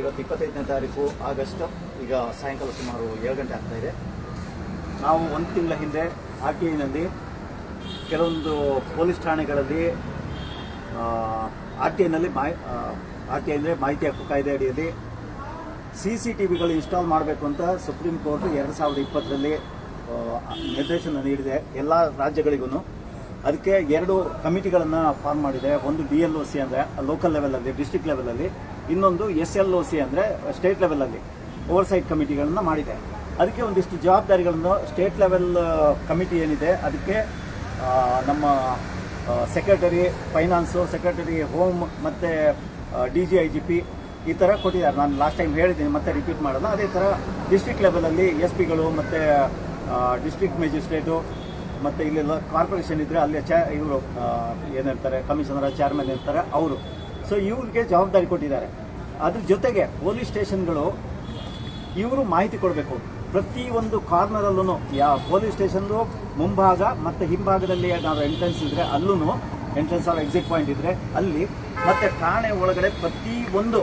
ಇವತ್ತು ಇಪ್ಪತ್ತೈದನೇ ತಾರೀಕು ಆಗಸ್ಟ್, ಈಗ ಸಾಯಂಕಾಲ ಸುಮಾರು ಏಳು ಗಂಟೆ ಆಗ್ತಾ ಇದೆ. ನಾವು ಒಂದು ತಿಂಗಳ ಹಿಂದೆ ಆರ್ ಟಿ ಐನಲ್ಲಿ ಕೆಲವೊಂದು ಪೊಲೀಸ್ ಠಾಣೆಗಳಲ್ಲಿ ಆರ್ ಟಿ ಐನಲ್ಲಿ ಮಾಹಿ ಆರ್ ಟಿ ಐ ಅಂದರೆ ಮಾಹಿತಿ ಹಕ್ಕು ಕಾಯ್ದೆ ಅಡಿಯಲ್ಲಿ ಸಿ ಸಿ ಟಿ ವಿಗಳು ಇನ್ಸ್ಟಾಲ್ ಮಾಡಬೇಕು ಅಂತ ಸುಪ್ರೀಂ ಕೋರ್ಟ್ ಎರಡು ಸಾವಿರದ ಇಪ್ಪತ್ತರಲ್ಲಿ ನಿರ್ದೇಶನ ನೀಡಿದೆ ಎಲ್ಲ ರಾಜ್ಯಗಳಿಗೂ ಅದಕ್ಕೆ ಎರಡು ಕಮಿಟಿಗಳನ್ನು ಫಾರ್ಮ್ ಮಾಡಿದೆ. ಒಂದು ಡಿ ಎಲ್ ಒ ಸಿ ಅಂದರೆ ಲೋಕಲ್ ಲೆವೆಲಲ್ಲಿ ಡಿಸ್ಟಿಕ್ ಲೆವೆಲಲ್ಲಿ ಇನ್ನೊಂದು ಎಸ್ ಎಲ್ ಒ ಸಿ ಅಂದರೆ ಸ್ಟೇಟ್ ಲೆವೆಲಲ್ಲಿ ಓವರ್ಸೈಟ್ ಕಮಿಟಿಗಳನ್ನು ಮಾಡಿದೆ. ಅದಕ್ಕೆ ಒಂದಿಷ್ಟು ಜವಾಬ್ದಾರಿಗಳನ್ನು ಸ್ಟೇಟ್ ಲೆವೆಲ್ ಕಮಿಟಿ ಏನಿದೆ, ಅದಕ್ಕೆ ನಮ್ಮ ಸೆಕ್ರೆಟರಿ ಫೈನಾನ್ಸು ಸೆಕ್ರೆಟರಿ ಹೋಮ್ ಮತ್ತು D G I G P ಈ ಥರ ಕೊಟ್ಟಿದ್ದಾರೆ. ನಾನು ಲಾಸ್ಟ್ ಟೈಮ್ ಹೇಳಿದ್ದೀನಿ, ಮತ್ತೆ ರಿಪೀಟ್ ಮಾಡೋಣ. ಅದೇ ಥರ ಡಿಸ್ಟ್ರಿಕ್ಟ್ ಲೆವೆಲಲ್ಲಿ ಎಸ್ ಪಿಗಳು ಮತ್ತು ಡಿಸ್ಟ್ರಿಕ್ಟ್ ಮ್ಯಾಜಿಸ್ಟ್ರೇಟು ಮತ್ತು ಇಲ್ಲೆಲ್ಲ ಕಾರ್ಪೊರೇಷನ್ ಇದ್ದರೆ ಅಲ್ಲಿ ಚ ಇವರು ಏನಿರ್ತಾರೆ ಕಮಿಷನರ್ ಚೇರ್ಮನ್ ಇರ್ತಾರೆ, ಅವರು. ಸೊ ಇವ್ರಿಗೆ ಜವಾಬ್ದಾರಿ ಕೊಟ್ಟಿದ್ದಾರೆ. ಅದ್ರ ಜೊತೆಗೆ ಪೊಲೀಸ್ ಸ್ಟೇಷನ್ಗಳು ಇವರು ಮಾಹಿತಿ ಕೊಡಬೇಕು. ಪ್ರತಿಯೊಂದು ಕಾರ್ನರಲ್ಲೂ ಯಾವ ಪೊಲೀಸ್ ಸ್ಟೇಷನ್ದು ಮುಂಭಾಗ ಮತ್ತು ಹಿಂಭಾಗದಲ್ಲಿ ನಾವು ಎಂಟ್ರೆನ್ಸ್ ಇದ್ರೆ ಅಲ್ಲೂ ಎಂಟ್ರೆನ್ಸ್ ಆರ್ ಎಕ್ಸಿಟ್ ಪಾಯಿಂಟ್ ಇದ್ದರೆ ಅಲ್ಲಿ ಮತ್ತೆ ಠಾಣೆ ಒಳಗಡೆ ಪ್ರತಿ ಒಂದು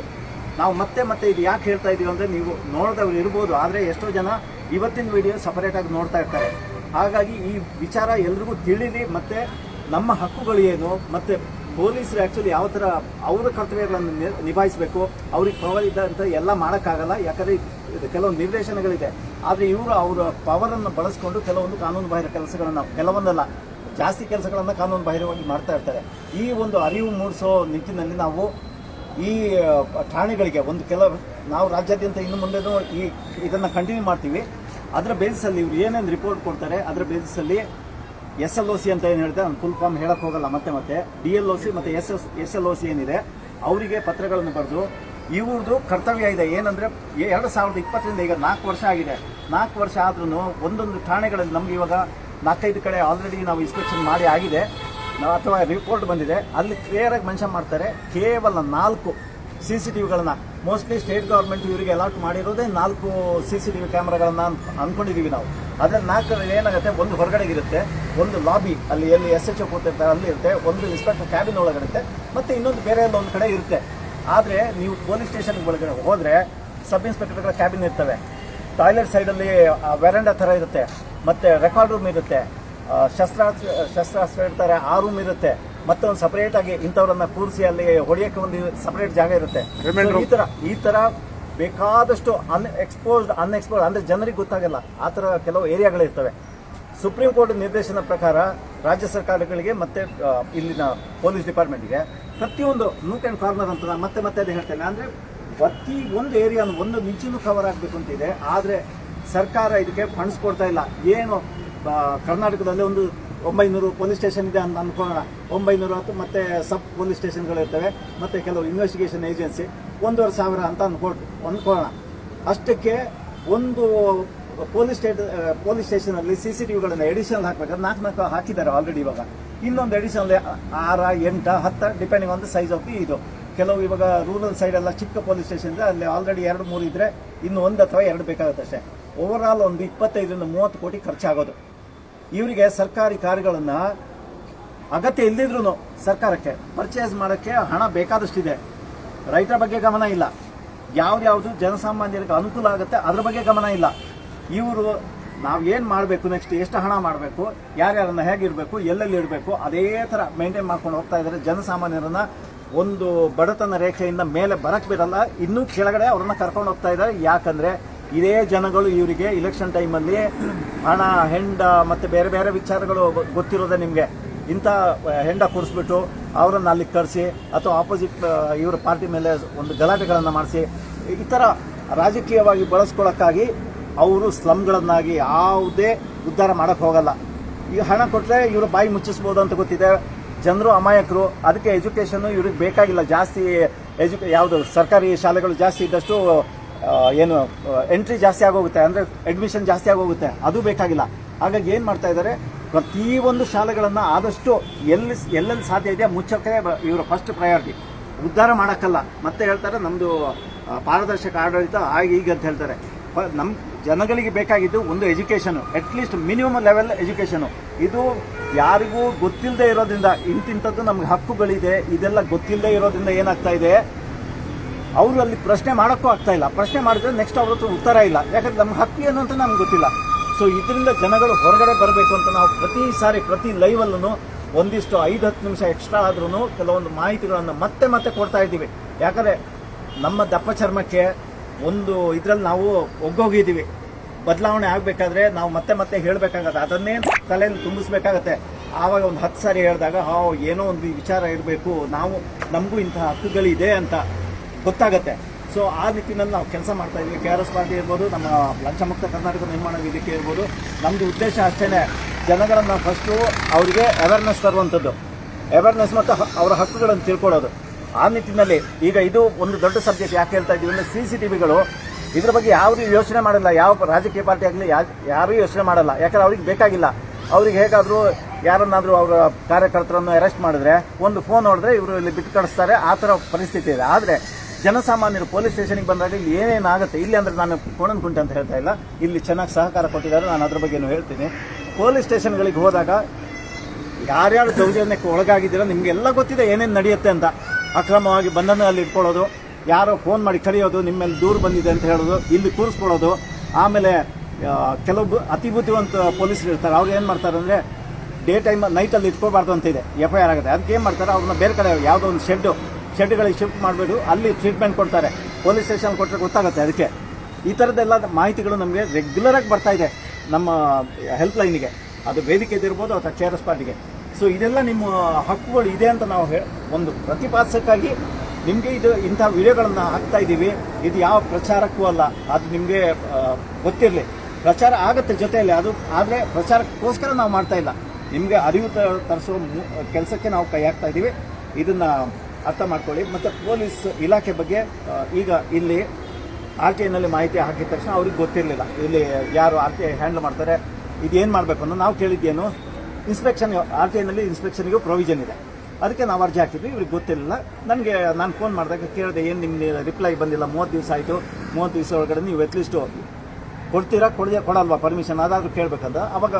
ನಾವು ಮತ್ತೆ ಮತ್ತೆ ಇದು ಯಾಕೆ ಹೇಳ್ತಾ ಇದೀವಿ ಅಂದರೆ ನೀವು ನೋಡಿದವ್ರು ಇರ್ಬೋದು, ಆದರೆ ಎಷ್ಟೋ ಜನ ಇವತ್ತಿನ ವಿಡಿಯೋ ಸಪರೇಟಾಗಿ ನೋಡ್ತಾ ಇರ್ತಾರೆ. ಹಾಗಾಗಿ ಈ ವಿಚಾರ ಎಲ್ರಿಗೂ ತಿಳಿಲಿ, ಮತ್ತು ನಮ್ಮ ಹಕ್ಕುಗಳು ಏನು, ಮತ್ತೆ ಪೊಲೀಸರು ಆ್ಯಕ್ಚುಲಿ ಯಾವ ಥರ ಅವರ ಕರ್ತವ್ಯಗಳನ್ನು ನಿಭಾಯಿಸಬೇಕು, ಅವ್ರಿಗೆ ಪವರ್ ಇದ್ದಂತ ಎಲ್ಲ ಮಾಡೋಕ್ಕಾಗಲ್ಲ, ಯಾಕಂದರೆ ಇದು ಕೆಲವೊಂದು ನಿರ್ದೇಶನಗಳಿದೆ. ಆದರೆ ಇವರು ಅವರ ಪವರನ್ನು ಬಳಸ್ಕೊಂಡು ಕೆಲವೊಂದು ಕಾನೂನು ಬಾಹಿರ ಕೆಲಸಗಳನ್ನು, ಕೆಲವೊಂದಲ್ಲ ಜಾಸ್ತಿ ಕೆಲಸಗಳನ್ನು ಕಾನೂನು ಬಾಹಿರವಾಗಿ ಮಾಡ್ತಾ ಇರ್ತಾರೆ. ಈ ಒಂದು ಅರಿವು ಮೂಡಿಸೋ ನಿಟ್ಟಿನಲ್ಲಿ ನಾವು ಈ ಠಾಣೆಗಳಿಗೆ ಒಂದು ಕೆಲವು ನಾವು ರಾಜ್ಯಾದ್ಯಂತ ಇನ್ನು ಮುಂದೆನೂ ಈ, ಇದನ್ನು ಕಂಟಿನ್ಯೂ ಮಾಡ್ತೀವಿ. ಅದರ ಬೇಸಿಸಲ್ಲಿ ಇವ್ರು ಏನೇನು ರಿಪೋರ್ಟ್ ಕೊಡ್ತಾರೆ, ಅದರ ಬೇಸಿಸಲ್ಲಿ ಎಸ್ ಎಲ್ ಓ ಸಿ ಅಂತ ಏನು ಹೇಳ್ತಾರೆ, ನಾನು ಫುಲ್ ಫಾರ್ಮ್ ಹೇಳಕ್ ಹೋಗಲ್ಲ, ಮತ್ತೆ ಮತ್ತೆ. ಡಿ ಎಲ್ ಓ ಸಿ ಮತ್ತು S S S L O C ಏನಿದೆ, ಅವರಿಗೆ ಪತ್ರಗಳನ್ನು ಬರೆದು ಇವ್ರದ್ದು ಕರ್ತವ್ಯ ಇದೆ. ಏನಂದ್ರೆ ಎರಡು ಸಾವಿರದ ಇಪ್ಪತ್ತರಿಂದ ಈಗ ನಾಲ್ಕು ವರ್ಷ ಆಗಿದೆ. ನಾಲ್ಕು ವರ್ಷ ಆದ್ರೂ ಒಂದೊಂದು ಠಾಣೆಗಳಲ್ಲಿ ನಮ್ಗೆ ಇವಾಗ ನಾಲ್ಕೈದು ಕಡೆ ಆಲ್ರೆಡಿ ನಾವು ಇನ್ಸ್ಪೆಕ್ಷನ್ ಮಾಡಿ ಆಗಿದೆ. ಅಥವಾ ರಿಪೋರ್ಟ್ ಬಂದಿದೆ. ಅಲ್ಲಿ ಕ್ಲಿಯರ್ ಆಗಿ ಮೆನ್ಷನ್ ಮಾಡ್ತಾರೆ. ಕೇವಲ ನಾಲ್ಕು ಸಿ ಸಿ ಟಿ ವಿಗಳನ್ನ ಮೋಸ್ಟ್ಲಿ ಸ್ಟೇಟ್ ಗೌರ್ಮೆಂಟ್ ಇವರಿಗೆ ಅಲಾಟ್ ಮಾಡಿರೋದೇ ನಾಲ್ಕು ಸಿ ಸಿ ಟಿ ವಿ ಕ್ಯಾಮ್ರಾಗಳನ್ನ ಅನ್ಕೊಂಡಿದೀವಿ ನಾವು. ಅದ್ರ ನಾಲ್ಕರಲ್ಲಿ ಏನಾಗುತ್ತೆ, ಒಂದು ಹೊರಗಡೆ ಇರುತ್ತೆ ಒಂದು ಲಾಬಿ ಅಲ್ಲಿ ಎಲ್ಲಿ ಎಸ್ ಎಚ್ ಒ ಕೂತಿರ್ತಾರೆ ಅಲ್ಲಿ ಇರುತ್ತೆ ಒಂದು ಇನ್ಸ್ಪೆಕ್ಟರ್ ಕ್ಯಾಬಿನ್ ಒಳಗಿರುತ್ತೆ ಮತ್ತೆ ಇನ್ನೊಂದು ಬೇರೆ ಎಲ್ಲ ಒಂದು ಕಡೆ ಇರುತ್ತೆ. ಆದರೆ ನೀವು ಪೊಲೀಸ್ ಸ್ಟೇಷನ್ ಒಳಗಡೆ ಹೋದರೆ ಸಬ್ ಇನ್ಸ್ಪೆಕ್ಟರ್ಗಳ ಕ್ಯಾಬಿನ್ ಇರ್ತವೆ. ಟಾಯ್ಲೆಟ್ ಸೈಡಲ್ಲಿ ವೆರಂಡಾ ಥರ ಇರುತ್ತೆ, ಮತ್ತೆ ರೆಕಾರ್ಡ್ ರೂಮ್ ಇರುತ್ತೆ ಶಸ್ತ್ರಾಸ್ತ್ರ ಶಸ್ತ್ರಾಸ್ತ್ರ ಇರ್ತಾರೆ ಆ ರೂಮ್ ಇರುತ್ತೆ. ಮತ್ತೆ ಒಂದು ಸಪರೇಟ್ ಆಗಿ ಇಂಥವ್ರನ್ನ ಕೂರಿಸಿ ಅಲ್ಲಿ ಹೊಡೆಯಕ್ಕೆ ಒಂದು ಸಪರೇಟ್ ಜಾಗ ಇರುತ್ತೆ. ಈ ತರ ಈ ತರ ಬೇಕಾದಷ್ಟು ಅನ್ಎಕ್ಸ್ಪೋಸ್ಡ್ ಅನ್ಎಕ್ಸ್ಪೋಸ್ಡ್ ಅಂದ್ರೆ ಜನರಿಗೆ ಗೊತ್ತಾಗಲ್ಲ ಆ ಥರ ಕೆಲವು ಏರಿಯಾಗಳಿರ್ತವೆ. ಸುಪ್ರೀಂ ಕೋರ್ಟ್ ನಿರ್ದೇಶನ ಪ್ರಕಾರ ರಾಜ್ಯ ಸರ್ಕಾರಗಳಿಗೆ ಮತ್ತೆ ಇಲ್ಲಿನ ಪೊಲೀಸ್ ಡಿಪಾರ್ಟ್ಮೆಂಟ್ಗೆ ಪ್ರತಿಯೊಂದು ನೂಕ್ ಆ್ಯಂಡ್ ಕಾರ್ನರ್ ಅಂತ ನಾನು ಮತ್ತೆ ಮತ್ತೆ ಅದೇ ಹೇಳ್ತೇನೆ. ಅಂದರೆ ಪ್ರತಿ ಒಂದು ಏರಿಯಾನು ಒಂದು ನಿಂಚಿನೂ ಕವರ್ ಆಗಬೇಕು ಅಂತ ಇದೆ. ಆದರೆ ಸರ್ಕಾರ ಇದಕ್ಕೆ ಫಂಡ್ಸ್ ಕೊಡ್ತಾ ಇಲ್ಲ. ಏನು ಕರ್ನಾಟಕದಲ್ಲಿ ಒಂದು ಒಂಬೈನೂರು ಪೊಲೀಸ್ ಸ್ಟೇಷನ್ ಇದೆ ಅಂತ ಅನ್ಕೋಣ ಒಂಬೈನೂರು ಹತ್ತು ಮತ್ತೆ ಸಬ್ ಪೊಲೀಸ್ ಸ್ಟೇಷನ್ಗಳಿರ್ತವೆ ಮತ್ತೆ ಕೆಲವು ಇನ್ವೆಸ್ಟಿಗೇಷನ್ ಏಜೆನ್ಸಿ ಒಂದೂವರೆ ಸಾವಿರ ಅಂತ ಅನ್ಕೊಳ್ ಅಂದ್ಕೊಳ್ಳೋಣ ಅಷ್ಟಕ್ಕೆ ಒಂದು ಪೊಲೀಸ್ ಸ್ಟೇಟ್ ಪೊಲೀಸ್ ಸ್ಟೇಷನಲ್ಲಿ ಸಿ ಸಿ ಟಿ ವಿಗಳನ್ನು ಎಡಿಷನಲ್ ಹಾಕಬೇಕಾದ್ರೆ ನಾಲ್ಕು ನಾಲ್ಕು ಹಾಕಿದ್ದಾರೆ ಆಲ್ರೆಡಿ ಇವಾಗ. ಇನ್ನೊಂದು ಎಡಿಷನಲ್ ಆರ, ಎಂಟ, ಹತ್ತ depending on the size of ಇದು. ಕೆಲವು ಇವಾಗ ರೂರಲ್ ಸೈಡೆಲ್ಲ ಚಿಕ್ಕ ಪೊಲೀಸ್ ಸ್ಟೇಷನ್ ಇದೆ, ಅಲ್ಲಿ ಆಲ್ರೆಡಿ ಎರಡು, ಮೂರು ಇದ್ದರೆ ಇನ್ನು ಒಂದು ಅಥವಾ ಎರಡು ಬೇಕಾಗುತ್ತೆ ಅಷ್ಟೇ ಓವರ್ ಆಲ್ ಒಂದು ಇಪ್ಪತ್ತೈದರಿಂದ ಮೂವತ್ತು ಕೋಟಿ ಖರ್ಚಾಗೋದು. ಇವರಿಗೆ ಸರ್ಕಾರಿ ಕಾರ್ಯಗಳನ್ನು ಅಗತ್ಯ ಇಲ್ಲದಿದ್ರು ಸರ್ಕಾರಕ್ಕೆ ಪರ್ಚೇಸ್ ಮಾಡೋಕ್ಕೆ ಹಣ ಬೇಕಾದಷ್ಟಿದೆ. ರೈತರ ಬಗ್ಗೆ ಗಮನ ಇಲ್ಲ. ಯಾವ್ದ್ಯಾವುದು ಜನಸಾಮಾನ್ಯರಿಗೆ ಅನುಕೂಲ ಆಗುತ್ತೆ ಅದ್ರ ಬಗ್ಗೆ ಗಮನ ಇಲ್ಲ. ಇವರು ನಾವು ಏನು ಮಾಡಬೇಕು ನೆಕ್ಸ್ಟ್ ಎಷ್ಟು ಹಣ ಮಾಡಬೇಕು, ಯಾರ್ಯಾರನ್ನ ಹೇಗಿರಬೇಕು, ಎಲ್ಲೆಲ್ಲಿ ಇಡಬೇಕು, ಅದೇ ಥರ ಮೇಂಟೈನ್ ಮಾಡ್ಕೊಂಡು ಹೋಗ್ತಾ ಇದ್ದಾರೆ ಜನಸಾಮಾನ್ಯರನ್ನ. ಒಂದು ಬಡತನ ರೇಖೆಯಿಂದ ಮೇಲೆ ಬರಕ್ಕೆ ಬಿಡಲ್ಲ, ಇನ್ನೂ ಕೆಳಗಡೆ ಅವ್ರನ್ನ ಕರ್ಕೊಂಡು ಹೋಗ್ತಾ ಇದ್ದಾರೆ. ಯಾಕಂದ್ರೆ ಇದೇ ಜನಗಳು ಇವರಿಗೆ ಇಲೆಕ್ಷನ್ ಟೈಮಲ್ಲಿ ಹಣ, ಹೆಂಡ ಮತ್ತು ಬೇರೆ ಬೇರೆ ವಿಚಾರಗಳು ಗೊತ್ತಿರೋದೆ ನಿಮಗೆ. ಇಂಥ ಹೆಂಡ ಕೂರಿಸ್ಬಿಟ್ಟು ಅವರನ್ನು ಅಲ್ಲಿ ಕರೆಸಿ ಅಥವಾ ಆಪೋಸಿಟ್ ಇವರ ಪಾರ್ಟಿ ಮೇಲೆ ಒಂದು ಗಲಾಟೆಗಳನ್ನು ಮಾಡಿಸಿ, ಈ ಥರ ರಾಜಕೀಯವಾಗಿ ಬಳಸ್ಕೊಳ್ಳೋಕ್ಕಾಗಿ ಅವರು ಸ್ಲಮ್ಗಳನ್ನಾಗಿ ಯಾವುದೇ ಉದ್ಧಾರ ಮಾಡೋಕ್ಕೆ ಹೋಗಲ್ಲ. ಈ ಹಣ ಕೊಟ್ಟರೆ ಇವರು ಬಾಯಿ ಮುಚ್ಚಿಸ್ಬೋದು ಅಂತ ಗೊತ್ತಿದೆ. ಜನರು ಅಮಾಯಕರು. ಅದಕ್ಕೆ ಎಜುಕೇಷನ್ನು ಇವ್ರಿಗೆ ಬೇಕಾಗಿಲ್ಲ. ಜಾಸ್ತಿ ಎಜುಕೇ ಯಾವುದು ಸರ್ಕಾರಿ ಶಾಲೆಗಳು ಜಾಸ್ತಿ ಇದ್ದಷ್ಟು ಏನು ಎಂಟ್ರಿ ಜಾಸ್ತಿ ಆಗೋಗುತ್ತೆ ಅಂದರೆ ಅಡ್ಮಿಷನ್ ಜಾಸ್ತಿ ಆಗೋಗುತ್ತೆ, ಅದು ಬೇಕಾಗಿಲ್ಲ. ಹಾಗಾಗಿ ಏನು ಮಾಡ್ತಾ ಇದ್ದಾರೆ, ಪ್ರತಿಯೊಂದು ಶಾಲೆಗಳನ್ನು ಆದಷ್ಟು ಎಲ್ಲಿ, ಎಲ್ಲೆಲ್ಲಿ ಸಾಧ್ಯ ಇದೆಯಾ ಮುಚ್ಚೋಕ್ಕೆ ಇವರು ಫಸ್ಟ್ ಪ್ರಯಾರಿಟಿ ಉದ್ಧಾರ ಮಾಡೋಕ್ಕಲ್ಲ. ಮತ್ತೆ ಹೇಳ್ತಾರೆ ನಮ್ಮದು ಪಾರದರ್ಶಕ ಆಡಳಿತ ಹಾಗೆ ಈಗ ಅಂತ ಹೇಳ್ತಾರೆ. ನಮ್ಮ ಜನಗಳಿಗೆ ಬೇಕಾಗಿದ್ದು ಒಂದು education at least minimum level education ಇದು ಯಾರಿಗೂ ಗೊತ್ತಿಲ್ಲದೆ ಇರೋದ್ರಿಂದ, ಇಂತಿಂಥದ್ದು ನಮ್ಗೆ ಹಕ್ಕುಗಳಿದೆ, ಇದೆಲ್ಲ ಗೊತ್ತಿಲ್ಲದೆ ಇರೋದ್ರಿಂದ ಏನಾಗ್ತಾ ಇದೆ ಅವರು ಅಲ್ಲಿ ಪ್ರಶ್ನೆ ಮಾಡೋಕ್ಕೂ ಆಗ್ತಾ ಇಲ್ಲ. ಪ್ರಶ್ನೆ ಮಾಡಿದ್ರೆ ನೆಕ್ಸ್ಟ್ ಅವ್ರ ಹತ್ರ ಉತ್ತರ ಇಲ್ಲ. ಯಾಕಂದ್ರೆ ನಮ್ಗೆ ಹಕ್ಕು ಏನು ಅಂತ ನಮ್ಗೆ ಗೊತ್ತಿಲ್ಲ. ಸೊ ಇದರಿಂದ ಜನಗಳು ಹೊರಗಡೆ ಬರಬೇಕು ಅಂತ ನಾವು ಪ್ರತಿ ಸಾರಿ, ಪ್ರತಿ ಲೈವಲ್ಲೂ ಒಂದಿಷ್ಟು ಐದು, ಹತ್ತು ನಿಮಿಷ ಎಕ್ಸ್ಟ್ರಾ ಆದ್ರೂ ಕೆಲವೊಂದು ಮಾಹಿತಿಗಳನ್ನು ಮತ್ತೆ ಮತ್ತೆ ಕೊಡ್ತಾ ಇದ್ದೀವಿ. ಯಾಕಂದರೆ ನಮ್ಮ ದಪ್ಪ ಚರ್ಮಕ್ಕೆ ಒಂದು ಇದರಲ್ಲಿ ನಾವು ಒಗ್ಗೋಗಿದ್ದೀವಿ. ಬದಲಾವಣೆ ಆಗಬೇಕಾದ್ರೆ ನಾವು ಮತ್ತೆ ಮತ್ತೆ ಹೇಳಬೇಕಾಗತ್ತೆ. ಅದನ್ನೇ ತಲೆಯಲ್ಲಿ ತುಂಬಿಸ್ಬೇಕಾಗತ್ತೆ. ಆವಾಗ ಒಂದು ಹತ್ತು ಸಾರಿ ಹೇಳಿದಾಗ ಏನೋ ಒಂದು ವಿಚಾರ ಇರಬೇಕು. ನಾವು, ನಮಗೂ ಇಂತಹ ಹಕ್ಕುಗಳಿದೆ ಅಂತ. ಗೊತ್ತಾಗತ್ತೆ. ಸೊ ಆ ನಿಟ್ಟಿನಲ್ಲಿ ನಾವು ಕೆಲಸ ಮಾಡ್ತಾ ಇದ್ದೀವಿ ಕೆ ಆರ್ ಎಸ್ ಪಾರ್ಟಿ ಇರ್ಬೋದು, ನಮ್ಮ ಲಂಚಮುಕ್ತ ಕರ್ನಾಟಕ ನಿರ್ಮಾಣ ವೇದಿಕೆ ಇರ್ಬೋದು. ನಮ್ಮದು ಉದ್ದೇಶ ಅಷ್ಟೇ ಜನಗಳನ್ನು ಫಸ್ಟು ಅವರಿಗೆ ಅವೇರ್ನೆಸ್ ತರುವಂಥದ್ದು. ಅವೇರ್ನೆಸ್ ಮತ್ತು ಅವರ ಹಕ್ಕುಗಳನ್ನು ತಿಳ್ಕೊಳ್ಳೋದು. ಆ ನಿಟ್ಟಿನಲ್ಲಿ ಈಗ ಇದು ಒಂದು ದೊಡ್ಡ ಸಬ್ಜೆಕ್ಟ್, ಯಾಕೆ ಹೇಳ್ತಾ ಇದ್ದೀವಿ ಅಂದರೆ ಸಿ ಸಿ ಟಿ ವಿಗಳು ಇದ್ರ ಬಗ್ಗೆ ಯಾರು ಯೋಚನೆ ಮಾಡಲ್ಲ. ಯಾವ ರಾಜಕೀಯ ಪಾರ್ಟಿ ಆಗಲಿ ಯಾರೂ ಯೋಚನೆ ಮಾಡಲ್ಲ. ಯಾಕಂದ್ರೆ ಅವ್ರಿಗೆ ಬೇಕಾಗಿಲ್ಲ. ಅವ್ರಿಗೆ ಹೇಗಾದರೂ ಯಾರನ್ನಾದರೂ ಅವರ ಕಾರ್ಯಕರ್ತರನ್ನು ಅರೆಸ್ಟ್ ಮಾಡಿದ್ರೆ, ಒಂದು ಫೋನ್ ಹೊಡೆದ್ರೆ ಇವರು ಇಲ್ಲಿ ಬಿಟ್ಟು ಕಳಿಸ್ತಾರೆ. ಆ ಥರ ಪರಿಸ್ಥಿತಿ ಇದೆ. ಆದರೆ ಜನಸಾಮಾನ್ಯರು ಪೊಲೀಸ್ ಸ್ಟೇಷನ್ಗೆ ಬಂದಾಗ ಇಲ್ಲಿ ಏನೇನಾಗುತ್ತೆ? ಇಲ್ಲಿ ಅಂದರೆ ನಾನು ಕೋಣನ್ಕುಂಟೆ ಅಂತ ಹೇಳ್ತಾ ಇಲ್ಲ. ಇಲ್ಲಿ ಚೆನ್ನಾಗಿ ಸಹಕಾರ ಕೊಟ್ಟಿದ್ದಾರೆ. ನಾನು ಅದ್ರ ಬಗ್ಗೆ ಹೇಳ್ತೀನಿ. ಪೊಲೀಸ್ ಸ್ಟೇಷನ್ಗಳಿಗೆ ಹೋದಾಗ ಯಾರ್ಯಾರು ದೌರ್ಜನ್ಯಕ್ಕೆ ಒಳಗಾಗಿದ್ದೀರೋ ನಿಮಗೆಲ್ಲ ಗೊತ್ತಿದೆ ಏನೇನು ನಡೆಯುತ್ತೆ ಅಂತ. ಅಕ್ರಮವಾಗಿ ಬಂಧನದಲ್ಲಿ ಇಟ್ಕೊಳ್ಳೋದು, ಯಾರೋ ಫೋನ್ ಮಾಡಿ ಕರೆಯೋದು ನಿಮ್ಮ ಮೇಲೆ ದೂರು ಬಂದಿದೆ ಅಂತ ಹೇಳೋದು, ಇಲ್ಲಿ ಕೂರಿಸ್ಕೊಳ್ಳೋದು, ಆಮೇಲೆ ಕೆಲವು ಅತಿ ಪೊಲೀಸರು ಇರ್ತಾರೆ. ಅವ್ರು ಏನು ಮಾಡ್ತಾರೆ ಅಂದರೆ ಡೇ ಟೈಮ್ ನೈಟಲ್ಲಿ ಇಟ್ಕೋಬಾರ್ದು ಅಂತ ಇದೆ. ಎಫ್ ಐ ಆರ್ ಆಗುತ್ತೆ. ಅದಕ್ಕೆ ಏನು ಮಾಡ್ತಾರೆ? ಅವ್ರನ್ನ ಬೇರೆ ಕಡೆ, ಯಾವುದೋ ಒಂದು ಶೆಡ್ಡು ಶೆಡ್ಗಳಿಗೆ ಶಿಫ್ಟ್ ಮಾಡಬೇಕು ಅಲ್ಲಿ ಟ್ರೀಟ್ಮೆಂಟ್ ಕೊಡ್ತಾರೆ. ಪೊಲೀಸ್ ಸ್ಟೇಷನ್ ಕೊಟ್ಟರೆ ಗೊತ್ತಾಗುತ್ತೆ ಅದಕ್ಕೆ. ಈ ಥರದ್ದೆಲ್ಲ ಮಾಹಿತಿಗಳು ನಮಗೆ ರೆಗ್ಯುಲರಾಗಿ ಬರ್ತಾ ಇದೆ ನಮ್ಮ ಹೆಲ್ಪ್ ಲೈನಿಗೆ ಅದು ವೇದಿಕೆ ಇರ್ಬೋದು ಅಥವಾ ಚೇರ್ ಸ್ಪಾಟಿಗೆ ಸೊ ಇದೆಲ್ಲ ನಿಮ್ಮ ಹಕ್ಕುಗಳು ಇದೆ ಅಂತ ನಾವು ಹೇಳಿ ಒಂದು ಪ್ರತಿಪಾದಿಸಕ್ಕಾಗಿ ನಿಮಗೆ ಇದು ಇಂಥ ವಿಡಿಯೋಗಳನ್ನು ಹಾಕ್ತಾ ಇದ್ದೀವಿ. ಇದು ಯಾವ ಪ್ರಚಾರಕ್ಕೂ ಅಲ್ಲ. ಅದು ನಿಮಗೆ ಗೊತ್ತಿರಲಿ. ಪ್ರಚಾರ ಆಗುತ್ತೆ ಜೊತೆಯಲ್ಲಿ. ಅದು ಆದರೆ ಪ್ರಚಾರಕ್ಕೋಸ್ಕರ ನಾವು ಮಾಡ್ತಾ ಇಲ್ಲ. ನಿಮಗೆ ಅರಿವು ತರಿಸೋ ಕೆಲಸಕ್ಕೆ ನಾವು ಕೈ ಹಾಕ್ತಾ ಇದ್ದೀವಿ. ಇದನ್ನ ಅರ್ಥ ಮಾಡ್ಕೊಳ್ಳಿ. ಮತ್ತು ಪೊಲೀಸ್ ಇಲಾಖೆ ಬಗ್ಗೆ ಈಗ ಇಲ್ಲಿ ಆರ್ ಟಿ ಐನಲ್ಲಿ ಮಾಹಿತಿ ಹಾಕಿದ ತಕ್ಷಣ ಅವ್ರಿಗೆ ಗೊತ್ತಿರಲಿಲ್ಲ. ಇಲ್ಲಿ ಯಾರು ಆರ್ ಟಿ ಐ ಹ್ಯಾಂಡಲ್ ಮಾಡ್ತಾರೆ, ಇದೇನು ಮಾಡಬೇಕು ಅನ್ನೋ ನಾವು ಕೇಳಿದ್ದೇನು. ಇನ್ಸ್ಪೆಕ್ಷನ್ ಆರ್ ಟಿ ಐನಲ್ಲಿ ಇನ್ಸ್ಪೆಕ್ಷನ್ಗೂ ಪ್ರೊವಿಷನ್ ಇದೆ. ಅದಕ್ಕೆ ನಾವು ಅರ್ಜಿ ಹಾಕಿದ್ವಿ, ಇವ್ರಿಗೆ ಗೊತ್ತಿರಲಿಲ್ಲ. ನನಗೆ, ನಾನು ಫೋನ್ ಮಾಡಿದಾಗ ಕೇಳಿದೆ, ಏನು ನಿಮ್ಮ ರಿಪ್ಲೈ ಬಂದಿಲ್ಲ? ಮೂವತ್ತು ದಿವಸ ಆಯಿತು. ಮೂವತ್ತು ದಿವಸ ಒಳಗಡೆ ನೀವು ಅಟ್ಲೀಸ್ಟು ಕೊಡ್ತೀರಾ? ಕೊಡದೆ, ಕೊಡಲ್ವಾ? ಪರ್ಮಿಷನ್ ಅದಾದರೂ ಕೇಳಬೇಕಂತ. ಅವಾಗ